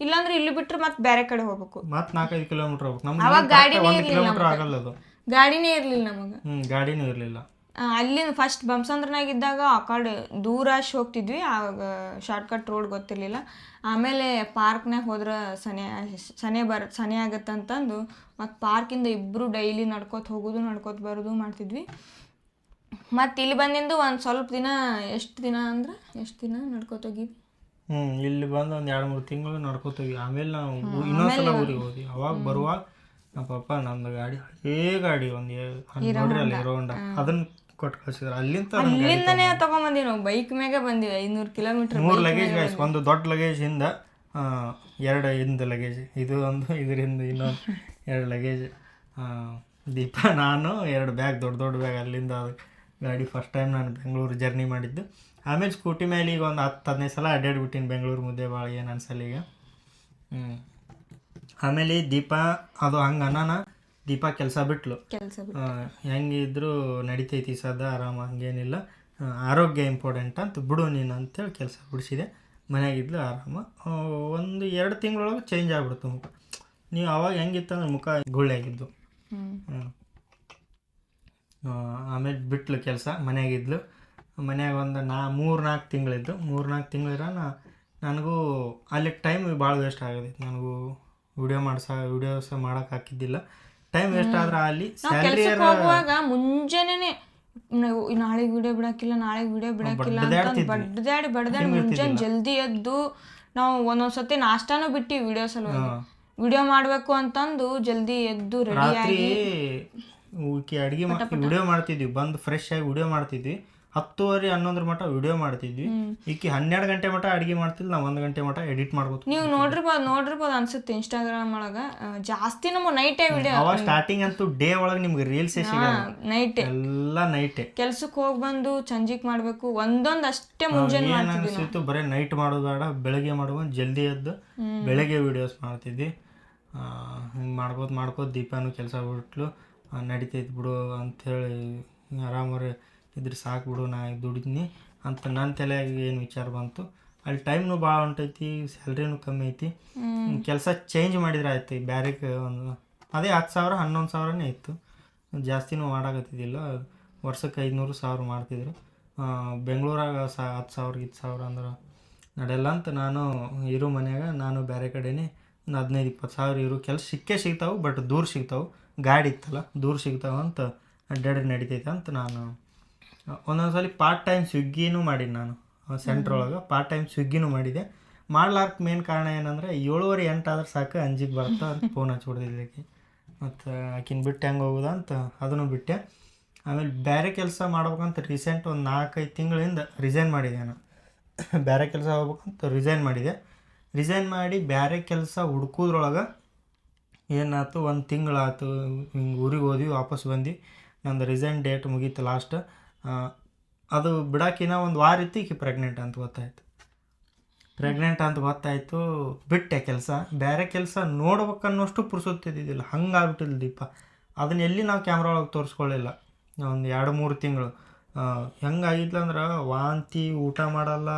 ಇಲ್ಲಾಂದ್ರೆ ಇಲ್ಲಿ ಬಿಟ್ರೆ ಮತ್ತೆ ಬೇರೆ ಕಡೆ ಹೋಗ್ಬೇಕು. ಮತ್ತೆ ನಾಲ್ಕೈದು ಕಿಲೋಮೀಟರ್ ಹೋಗ್ಬೇಕು. ಅವಾಗ ನಮ್ಗೆ ಗಾಡಿನೇ ಒಂದು ಇರ್ಲಿಲ್ಲ ಕಿಲೋಮೀಟ್ರ್ ಆಗಲ್ಲ ಅದು. ಗಾಡಿನೇ ಇರ್ಲಿಲ್ಲ ನಮಗೆ. ಹ್ಞೂ ಗಾಡಿನೂ ಇರಲಿಲ್ಲ. ಅಲ್ಲಿಂದ ಫಸ್ಟ್ ಬಂಸಂದ್ರನಾಗ ಇದ್ದಾಗ ಆ ಕಡೆ ದೂರ ಅಷ್ಟು ಹೋಗ್ತಿದ್ವಿ. ಆಗ ಶಾರ್ಟ್ಕಟ್ ರೋಡ್ ಗೊತ್ತಿರಲಿಲ್ಲ. ಆಮೇಲೆ ಪಾರ್ಕ್ನಾಗ ಹೋದ್ರೆ ಸನೆ ಸನೆ ಬರ್ ಸನೆ ಆಗತ್ತಂತಂದು ಮತ್ತು ಪಾರ್ಕಿಂದ ಇಬ್ಬರು ಡೈಲಿ ನಡ್ಕೋತ ಹೋಗೋದು ನಡ್ಕೋತ ಬರೋದು ಮಾಡ್ತಿದ್ವಿ. ಮತ್ತು ಇಲ್ಲಿ ಬಂದಿಂದು ಒಂದು ಸ್ವಲ್ಪ ದಿನ ಎಷ್ಟು ದಿನ ಅಂದ್ರೆ ಎಷ್ಟು ದಿನ ನಡ್ಕೋತ ಹೋಗಿ ಹ್ಞೂ ಇಲ್ಲಿ ಬಂದು ಒಂದು ಎರಡು ಮೂರು ತಿಂಗಳು ನಡ್ಕೋತೀವಿ ಆಮೇಲೆ ನಾವು ಇನ್ನೊಂದ್ಸಲ ಊರಿಗೆ ಹೋದ್ವಿ. ಅವಾಗ ಬರುವಾಗ ನಮ್ಮ ಪಪ್ಪ ನಮ್ದು ಗಾಡಿ ಹಳೇ ಗಾಡಿ ಒಂದು ನೋಡ್ರಿ ಅಲ್ಲಿ ಇರೋ ಅದನ್ನ ಕೊಟ್ಟು ಕಳ್ಸಿದ್ರು. ಅಲ್ಲಿಂದ ಅಲ್ಲಿಂದನೇ ತಗೊಂಬಂದಿವಿ ನಾವು ಬೈಕ್ ಮ್ಯಾಗೆ ಬಂದಿವಿ. ಐನೂರು ಕಿಲೋಮೀಟ್ರ್ ಮೂರು ಲಗೇಜ್ ಗಾಯ್ಸ್ ಒಂದು ದೊಡ್ಡ ಲಗೇಜ್ ಹಿಂದ ಎರಡು ಹಿಂದ ಲಗೇಜ್ ಇದು ಒಂದು ಇದರಿಂದ ಇನ್ನೊಂದು ಎರಡು ಲಗೇಜ್ ದೀಪ ನಾನು ಎರಡು ಬ್ಯಾಗ್ ದೊಡ್ಡ ದೊಡ್ಡ ಬ್ಯಾಗ್ ಅಲ್ಲಿಂದ ಗಾಡಿ ಫಸ್ಟ್ ಟೈಮ್ ನಾನು ಬೆಂಗಳೂರು ಜರ್ನಿ ಮಾಡಿದ್ದು. ಆಮೇಲೆ ಸ್ಕೂಟಿ ಮೇಲೆ ಈಗ ಒಂದು ಹತ್ತು ಹದಿನೈದು ಸಲ ಅಡ್ಡಾಡ್ಬಿಟ್ಟಿನಿ ಬೆಂಗಳೂರು ಮುದ್ದೆ ಭಾಳ ಏನು ಅನ್ಸಲ್ಲ ಈಗ. ಹ್ಞೂ ಆಮೇಲೆ ದೀಪ ಅದು ಹಂಗೆ ಅನ್ನನ ದೀಪ ಕೆಲಸ ಬಿಟ್ಲು. ಕೆಲಸ ಹೆಂಗಿದ್ರು ನಡಿತೈತಿ ಸದ ಆರಾಮ ಹಂಗೇನಿಲ್ಲ. ಆರೋಗ್ಯ ಇಂಪಾರ್ಟೆಂಟ್ ಅಂತ ಬಿಡು ನೀನು ಅಂತೇಳಿ ಕೆಲಸ ಬಿಡಿಸಿದೆ. ಮನೆಯಾಗಿದ್ಲು ಆರಾಮ. ಒಂದು ಎರಡು ತಿಂಗಳೊಳಗೆ ಚೇಂಜ್ ಆಗ್ಬಿಡ್ತು ಮುಖ. ನೀವು ಅವಾಗ ಹೆಂಗಿತ್ತಂದ್ರೆ ಮುಖ ಗುಳ್ಳೆಯಾಗಿದ್ದು ಆಮೇಲೆ ಬಿಟ್ಲು ಕೆಲಸ ಮನೆಯಾಗಿದ್ಲು ಮನ್ಯಾಗ ಒಂದು ನಾ ಮೂರು ನಾಲ್ಕು ತಿಂಗಳಿದ್ದು. ಮೂರು ನಾಲ್ಕು ತಿಂಗಳಿರ ನನಗೂ ಅಲ್ಲಿ ಟೈಮ್ ಭಾಳ ವೇಸ್ಟ್ ಆಗದೈತೆ. ನನಗೂ ವಿಡಿಯೋ ಮಾಡ್ಸ ವಿಡಿಯೋಸ್ ಮಾಡೋಕೆ ಹಾಕಿದ್ದಿಲ್ಲ. ಟೈಮ್ ವೇಸ್ಟ್ ಆದ್ರೆ ಅಲ್ಲಿ ಸ್ಯಾಲ್ರಿ ಹೋಗುವಾಗ ಮುಂಜಾನೆ ನಾಳೆಗೆ ವಿಡಿಯೋ ಬಿಡಕ್ಕಿಲ್ಲ ನಾಳೆಗೆ ವಿಡಿಯೋ ಬಿಡಕ್ಕಿಲ್ಲ ಅಂತ ಬಡ್ದಾಡಿ ಬಡ್ದಾಡಿ ಮುಂಜಾನೆ ಜಲ್ದಿ ಎದ್ದು ನಾವು ಒಂದೊಂದ್ಸತಿ ನಾಷ್ಟಾನು ಬಿಟ್ಟಿವಿ ವಿಡಿಯೋ ಸಲುವಾಗಿ ವಿಡಿಯೋ ಮಾಡ್ಬೇಕು ಅಂತಂದು ಜಲ್ದಿ ಎದ್ದು ರೆಡಿ ಆಗಿ ಅಡಿಗೆ ಅಡುಗೆ ವಿಡಿಯೋ ಮಾಡ್ತಿದ್ವಿ ಬಂದು ಫ್ರೆಶ್ ಆಗಿ ವಿಡಿಯೋ ಮಾಡ್ತಿದ್ವಿ. ಹತ್ತುವರೆ ಹನ್ನೊಂದರ ಮಟ ವಿಡಿಯೋ ಮಾಡ್ತಿದ್ವಿ. ಈಕೆ ಹನ್ನೆರಡು ಗಂಟೆ ಮಟ ಅಡಿಗೆ ಮಾಡ್ತಿದ್ವಿ ನಾವು ಒಂದು ಗಂಟೆ ಮಟ ಎಡಿಟ್ ಮಾಡ್ಬೋದು ನೀವು ನೋಡಿರ್ಬೋದು ನೋಡಿರ್ಬೋದು ಅನ್ಸುತ್ತೆ ಇನ್ಸ್ಟಾಗ್ರಾಮ್ ಒಳಗ. ಜಾಸ್ತಿ ನಮ್ಮ ನೈಟೇ ವಿಡಿಯೋ ಅವಾಗ ಸ್ಟಾರ್ಟಿಂಗ್ ಅಂತೂ ಡೇ ಒಳಗೆ ನಿಮ್ಗೆ ರೀಲ್ಸ್ ಸಿಗಲ್ಲ. ನೈಟೇ ಎಲ್ಲ ನೈಟೇ ಕೆಲ್ಸಕ್ಕೆ ಹೋಗಿ ಬಂದು ಸಂಜಿಕ್ ಮಾಡಬೇಕು ಒಂದೊಂದು ಅಷ್ಟೇ ಮುಂಜಾನೆ ಅನಿಸ್ತಿತ್ತು ಬರೀ ನೈಟ್ ಮಾಡೋದು ಬೇಡ ಬೆಳಗ್ಗೆ ಮಾಡುವ ಜಲ್ದಿ ಎದ್ದು ಬೆಳಗ್ಗೆ ವಿಡಿಯೋಸ್ ಮಾಡ್ತಿದ್ವಿ. ಹಿಂಗೆ ಮಾಡ್ಕೋತ ಮಾಡ್ಕೋತ ದೀಪಾನು ಕೆಲಸ ಬಿಟ್ಲು. ನಡಿತೈತೆ ಬಿಡು ಬಿಡು ಅಂಥೇಳಿ ಆರಾಮರೆ ಇದ್ರೆ ಸಾಕು ಬಿಡು ನಾ ದುಡಿದ್ನಿ ಅಂತ ನನ್ನ ತಲೆಯಾಗ ಏನು ವಿಚಾರ ಬಂತು. ಅಲ್ಲಿ ಟೈಮ್ನು ಭಾಳ ಹೊಂಟೈತಿ ಸ್ಯಾಲ್ರಿನೂ ಕಮ್ಮಿ ಐತಿ. ಕೆಲಸ ಚೇಂಜ್ ಮಾಡಿದ್ರೆ ಆಯ್ತು ಬ್ಯಾರೆ ಒಂದು ಅದೇ ಹತ್ತು ಸಾವಿರ ಹನ್ನೊಂದು ಸಾವಿರನೇ ಇತ್ತು. ಜಾಸ್ತಿನೂ ಮಾಡಾಕತ್ತಿದ್ದಿಲ್ಲ ವರ್ಷಕ್ಕೆ ಐದುನೂರು ಸಾವಿರ ಮಾಡ್ತಿದ್ರು. ಬೆಂಗಳೂರಾಗ ಸ ಹತ್ತು ಸಾವಿರ ಇತ್ತು ಸಾವಿರ ಅಂದ್ರೆ ನಡೆಯಲ್ಲ ಅಂತ ನಾನು ಇರೋ ಮನ್ಯಾಗ ನಾನು ಬೇರೆ ಕಡೆನೇ ಒಂದು ಹದಿನೈದು ಇಪ್ಪತ್ತು ಸಾವಿರ ಇರೋ. ಕೆಲಸ ಸಿಕ್ಕೇ ಸಿಗ್ತಾವೆ ಬಟ್ ದೂರ ಸಿಗ್ತಾವೆ. ಗಾಡಿ ಇತ್ತಲ್ಲ ದೂರ ಸಿಗ್ತಾವಂತ ಅಡ್ಡಾಡಿ ನಡಿತೈತೆ ಅಂತ ನಾನು ಒಂದೊಂದು ಸಲ ಪಾರ್ಟ್ ಟೈಮ್ ಸ್ವಿಗ್ಗಿನೂ ಮಾಡೀನಿ ನಾನು ಸೆಂಟ್ರ್ ಒಳಗೆ. ಪಾರ್ಟ್ ಟೈಮ್ ಸ್ವಿಗ್ಗಿನೂ ಮಾಡಿದೆ. ಮಾಡ್ಲಾರ್ಕ್ ಮೇನ್ ಕಾರಣ ಏನಂದ್ರೆ ಏಳುವರೆ ಎಂಟು ಆದ್ರೆ ಸಾಕು ಅಂಜಿಗೆ ಬರ್ತಾ ಅಂತ ಫೋನ್ ಹಚ್ಬಿಡ್ತಿದ್ದಕ್ಕೆ ಮತ್ತು ಆಕಿನ ಬಿಟ್ಟು ಹೆಂಗೆ ಹೋಗೋದ ಅಂತ ಅದನ್ನು ಬಿಟ್ಟೆ. ಆಮೇಲೆ ಬೇರೆ ಕೆಲಸ ಮಾಡ್ಬೇಕಂತ ರೀಸೆಂಟ್ ಒಂದು ನಾಲ್ಕೈದು ತಿಂಗಳಿಂದ ರಿಸೈನ್ ಮಾಡಿದೆ ನಾನು. ಬೇರೆ ಕೆಲಸ ಹೋಗ್ಬೇಕಂತ ರಿಸೈನ್ ಮಾಡಿದೆ. ರಿಸೈನ್ ಮಾಡಿ ಬೇರೆ ಕೆಲಸ ಹುಡ್ಕೋದ್ರೊಳಗೆ ಏನಾಯ್ತು ಒಂದು ತಿಂಗಳಾಯ್ತು ಹಿಂಗೆ ಊರಿಗೆ ಹೋದ್ವಿ ವಾಪಸ್ ಬಂದು ನಂದು ರಿಸೈನ್ ಡೇಟ್ ಮುಗೀತು ಲಾಸ್ಟ್ ಅದು ಬಿಡೋಕಿನ ಒಂದು ವಾರ ಇತ್ತು ಈಕೆ ಪ್ರೆಗ್ನೆಂಟ್ ಅಂತ ಗೊತ್ತಾಯ್ತು. ಪ್ರೆಗ್ನೆಂಟ್ ಅಂತ ಗೊತ್ತಾಯಿತು, ಬಿಟ್ಟೆ ಕೆಲಸ. ಬೇರೆ ಕೆಲಸ ನೋಡ್ಬೇಕನ್ನೋಷ್ಟು ಪುರ್ಸೊತ್ತಿದ್ದಿದ್ದಿಲ್ಲ. ಹಂಗಾಗ್ಬಿಟ್ಟಿಲ್ಲ ದೀಪ. ಅದನ್ನ ಎಲ್ಲಿ ನಾವು ಕ್ಯಾಮ್ರಾ ಒಳಗೆ ತೋರಿಸ್ಕೊಳ್ಳಿಲ್ಲ. ಒಂದು ಎರಡು, ಮೂರು ತಿಂಗಳು. ಹೆಂಗಾಗಿತ್ತು ಅಂದ್ರೆ, ವಾಂತಿ, ಊಟ ಮಾಡಲ್ಲ,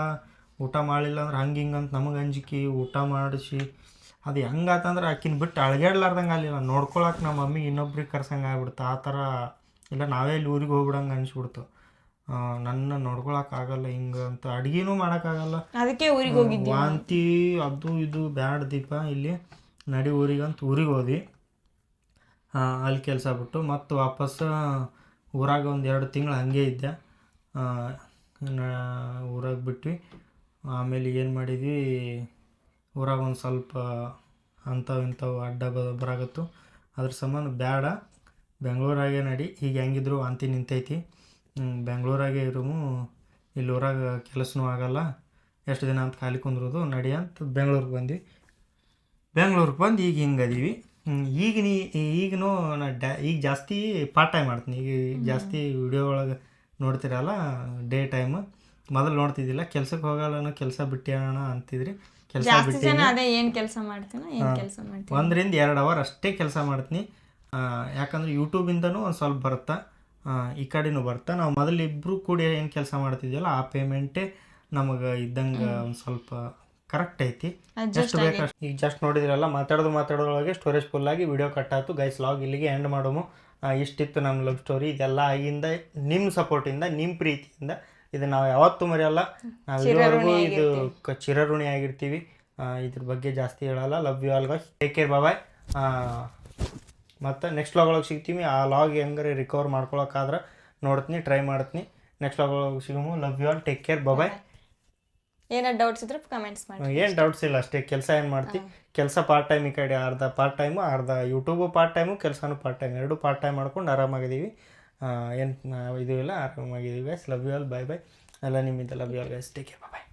ಊಟ ಮಾಡಲಿಲ್ಲ ಅಂದ್ರೆ ಹಂಗೆ ಅಂತ ನಮಗೆ ಅಂಜಿಕೆ, ಊಟ ಮಾಡಿಸಿ. ಅದು ಹೆಂಗಾತಂದ್ರೆ ಆಕಿನ ಬಿಟ್ಟು ಅಳ್ಗ್ಯಾಡ್ಲಾರ್ದಂಗೆ ಆಗಲಿಲ್ಲ. ನೋಡ್ಕೊಳಕ್ಕೆ ನಮ್ಮ ಮಮ್ಮಿ ಇನ್ನೊಬ್ರಿಗೆ ಕರ್ಸಂಗೆ ಆಗ್ಬಿಡ್ತು. ಆ ಥರ ಇಲ್ಲ ನಾವೇ ಇಲ್ಲಿ ಊರಿಗೆ ಹೋಗ್ಬಿಡಂಗೆ ಅನಿಸ್ಬಿಡ್ತು. ನನ್ನ ನೋಡ್ಕೊಳಕ್ ಆಗಲ್ಲ ಹಿಂಗೆ ಅಂತ ಅಡ್ಗೆನೂ ಮಾಡೋಕ್ಕಾಗಲ್ಲ ಅದಕ್ಕೆ ಊರಿಗೆ ಹೋಗಿದ್ವಿ ವಾಂತಿ ಅದು ಇದು ಬ್ಯಾಡ್ ದೀಪ ಇಲ್ಲಿ ನಡಿ ಊರಿಗೆ ಅಂತ ಊರಿಗೆ ಹೋದ್ವಿ. ಅಲ್ಲಿ ಕೆಲಸ ಬಿಟ್ಟು ಮತ್ತು ವಾಪಸ್ ಊರಾಗ ಒಂದು ಎರಡು ತಿಂಗಳು ಹಾಗೆ ಇದ್ದೆ. ಊರಾಗ ಬಿಟ್ವಿ. ಆಮೇಲೆ ಏನು ಮಾಡಿದ್ವಿ? ಊರಾಗ ಒಂದು ಸ್ವಲ್ಪ ಅಂಥವು ಇಂಥವು ಅಡ್ಡ ಬರಾಗತ್ತು. ಅದ್ರ ಸಂಬಂಧ ಬೇಡ ಬೆಂಗಳೂರಾಗೆ ನಡಿ. ಈಗ ಹೆಂಗಿದ್ರು ವಾಂತಿ ನಿಂತೈತಿ. ಬೆಂಗಳೂರಾಗೆ ಇರುಮು. ಇಲ್ಲಿ ಊರಾಗ ಕೆಲಸನೂ ಆಗಲ್ಲ. ಎಷ್ಟು ದಿನ ಅಂತ ಖಾಲಿ ಕುಂದ್ರೋದು ನಡಿ ಅಂತ ಬೆಂಗ್ಳೂರಿಗೆ ಬಂದ್ವಿ. ಬೆಂಗ್ಳೂರಿಗೆ ಬಂದು ಈಗ ಹಿಂಗೆ ಅದೀವಿ. ಈಗ ನೀ ಈಗನೂ ನಾ ಡ್ಯಾ ಈಗ ಜಾಸ್ತಿ ಪಾರ್ಟ್ ಟೈಮ್ ಮಾಡ್ತೀನಿ. ಈಗ ಜಾಸ್ತಿ ವಿಡಿಯೋ ಒಳಗೆ ನೋಡ್ತಿರಲ್ಲ ಡೇ ಟೈಮ್ ಮೊದಲು ನೋಡ್ತಿದ್ದಿಲ್ಲ ಕೆಲ್ಸಕ್ಕೆ ಹೋಗಲ್ಲ ಕೆಲಸ ಬಿಟ್ಟೇಣ ಅಂತಿದ್ರಿ. ಕೆಲಸ ಬಿಟ್ಟು ಜನ ಕೆಲಸ ಮಾಡ್ತೀನೋ ಏನ್ ಕೆಲಸ ಮಾಡ್ತೀನಿ. ಒಂದರಿಂದ ಎರಡು ಅವರ್ ಅಷ್ಟೇ ಕೆಲಸ ಮಾಡ್ತೀನಿ. ಯಾಕಂದ್ರೆ ಯೂಟ್ಯೂಬಿಂದನೂ ಒಂದು ಸ್ವಲ್ಪ ಬರುತ್ತಾ. ಈ ಕಡೆನೂ ಬರ್ತಾ. ನಾವು ಮೊದಲು ಇಬ್ಬರು ಕೂಡಿ ಏನು ಕೆಲಸ ಮಾಡ್ತಿದ್ವಲ್ಲ ಆ ಪೇಮೆಂಟೇ ನಮಗೆ ಇದ್ದಂಗೆ ಒಂದು ಸ್ವಲ್ಪ ಕರೆಕ್ಟ್ ಐತಿ. ಎಷ್ಟು ಬೇಕು ಅಷ್ಟು ಈಗ ಜಸ್ಟ್ ನೋಡಿದ್ರಲ್ಲ ಮಾತಾಡೋದು ಮಾತಾಡೋದ್ರೊಳಗೆ ಸ್ಟೋರೇಜ್ ಫುಲ್ ಆಗಿ ವಿಡಿಯೋ ಕಟ್ ಆಯ್ತು. ಗೈಸ್ ಲಾಗ್ ಇಲ್ಲಿಗೆ ಎಂಡ್ ಮಾಡೋಮು. ಇಷ್ಟಿತ್ತು ನಮ್ಮ ಲವ್ ಸ್ಟೋರಿ ಇದೆಲ್ಲ ಆಗಿಂದ ನಿಮ್ಮ ಸಪೋರ್ಟಿಂದ ನಿಮ್ಮ ಪ್ರೀತಿಯಿಂದ ಇದು ನಾವು ಯಾವತ್ತೂ ಮರೆಯಲ್ಲ. ನಾವು ಇಲ್ಲಿವರೆಗೂ ಇದು ಚಿರಋಣಿ ಆಗಿರ್ತೀವಿ. ಇದ್ರ ಬಗ್ಗೆ ಜಾಸ್ತಿ ಹೇಳಲ್ಲ. Love you all guys take care bye ಮತ್ತು ನೆಕ್ಸ್ಟ್ ಲಾಗ್ ಒಳಗೆ ಸಿಗ್ತೀವಿ ಆ ಲಾಗ್ ಹೆಂಗಾರೆ ರಿಕವರ್ ಮಾಡ್ಕೊಳಕ್ಕಾದ್ರೆ ನೋಡ್ತೀನಿ ಟ್ರೈ ಮಾಡ್ತೀನಿ. ನೆಕ್ಸ್ಟ್ ಲಾಗ್ ಒಳಗೆ ಸಿಗಮು. Love you all take care bye ಏನೋ ಡೌಟ್ಸ್ ಇದ್ರೆ ಕಮೆಂಟ್ಸ್ ಮಾಡಿ. ಏನು ಡೌಟ್ಸ್ ಇಲ್ಲ ಅಷ್ಟೇ. ಕೆಲಸ ಏನು ಮಾಡ್ತಿ? ಕೆಲಸ ಪಾರ್ಟ್ ಟೈಮ್ ಈ ಕಡೆ ಅರ್ಧ ಪಾರ್ಟ್ ಟೈಮು ಅರ್ಧ ಯೂಟ್ಯೂಬು ಪಾರ್ಟ್ ಟೈಮು ಕೆಲಸನೂ ಪಾರ್ಟ್ ಟೈಮ್ ಎರಡು ಪಾರ್ಟ್ ಟೈಮ್ ಮಾಡ್ಕೊಂಡು ಆರಾಮಾಗಿದ್ದೀವಿ. ಏನು ಇದು ಇಲ್ಲ ಆರಾಮಾಗಿದ್ದೀವಿ guys love you all bye bye ಎಲ್ಲ ನಿಮ್ಮಿಂದ love you all guys take care bye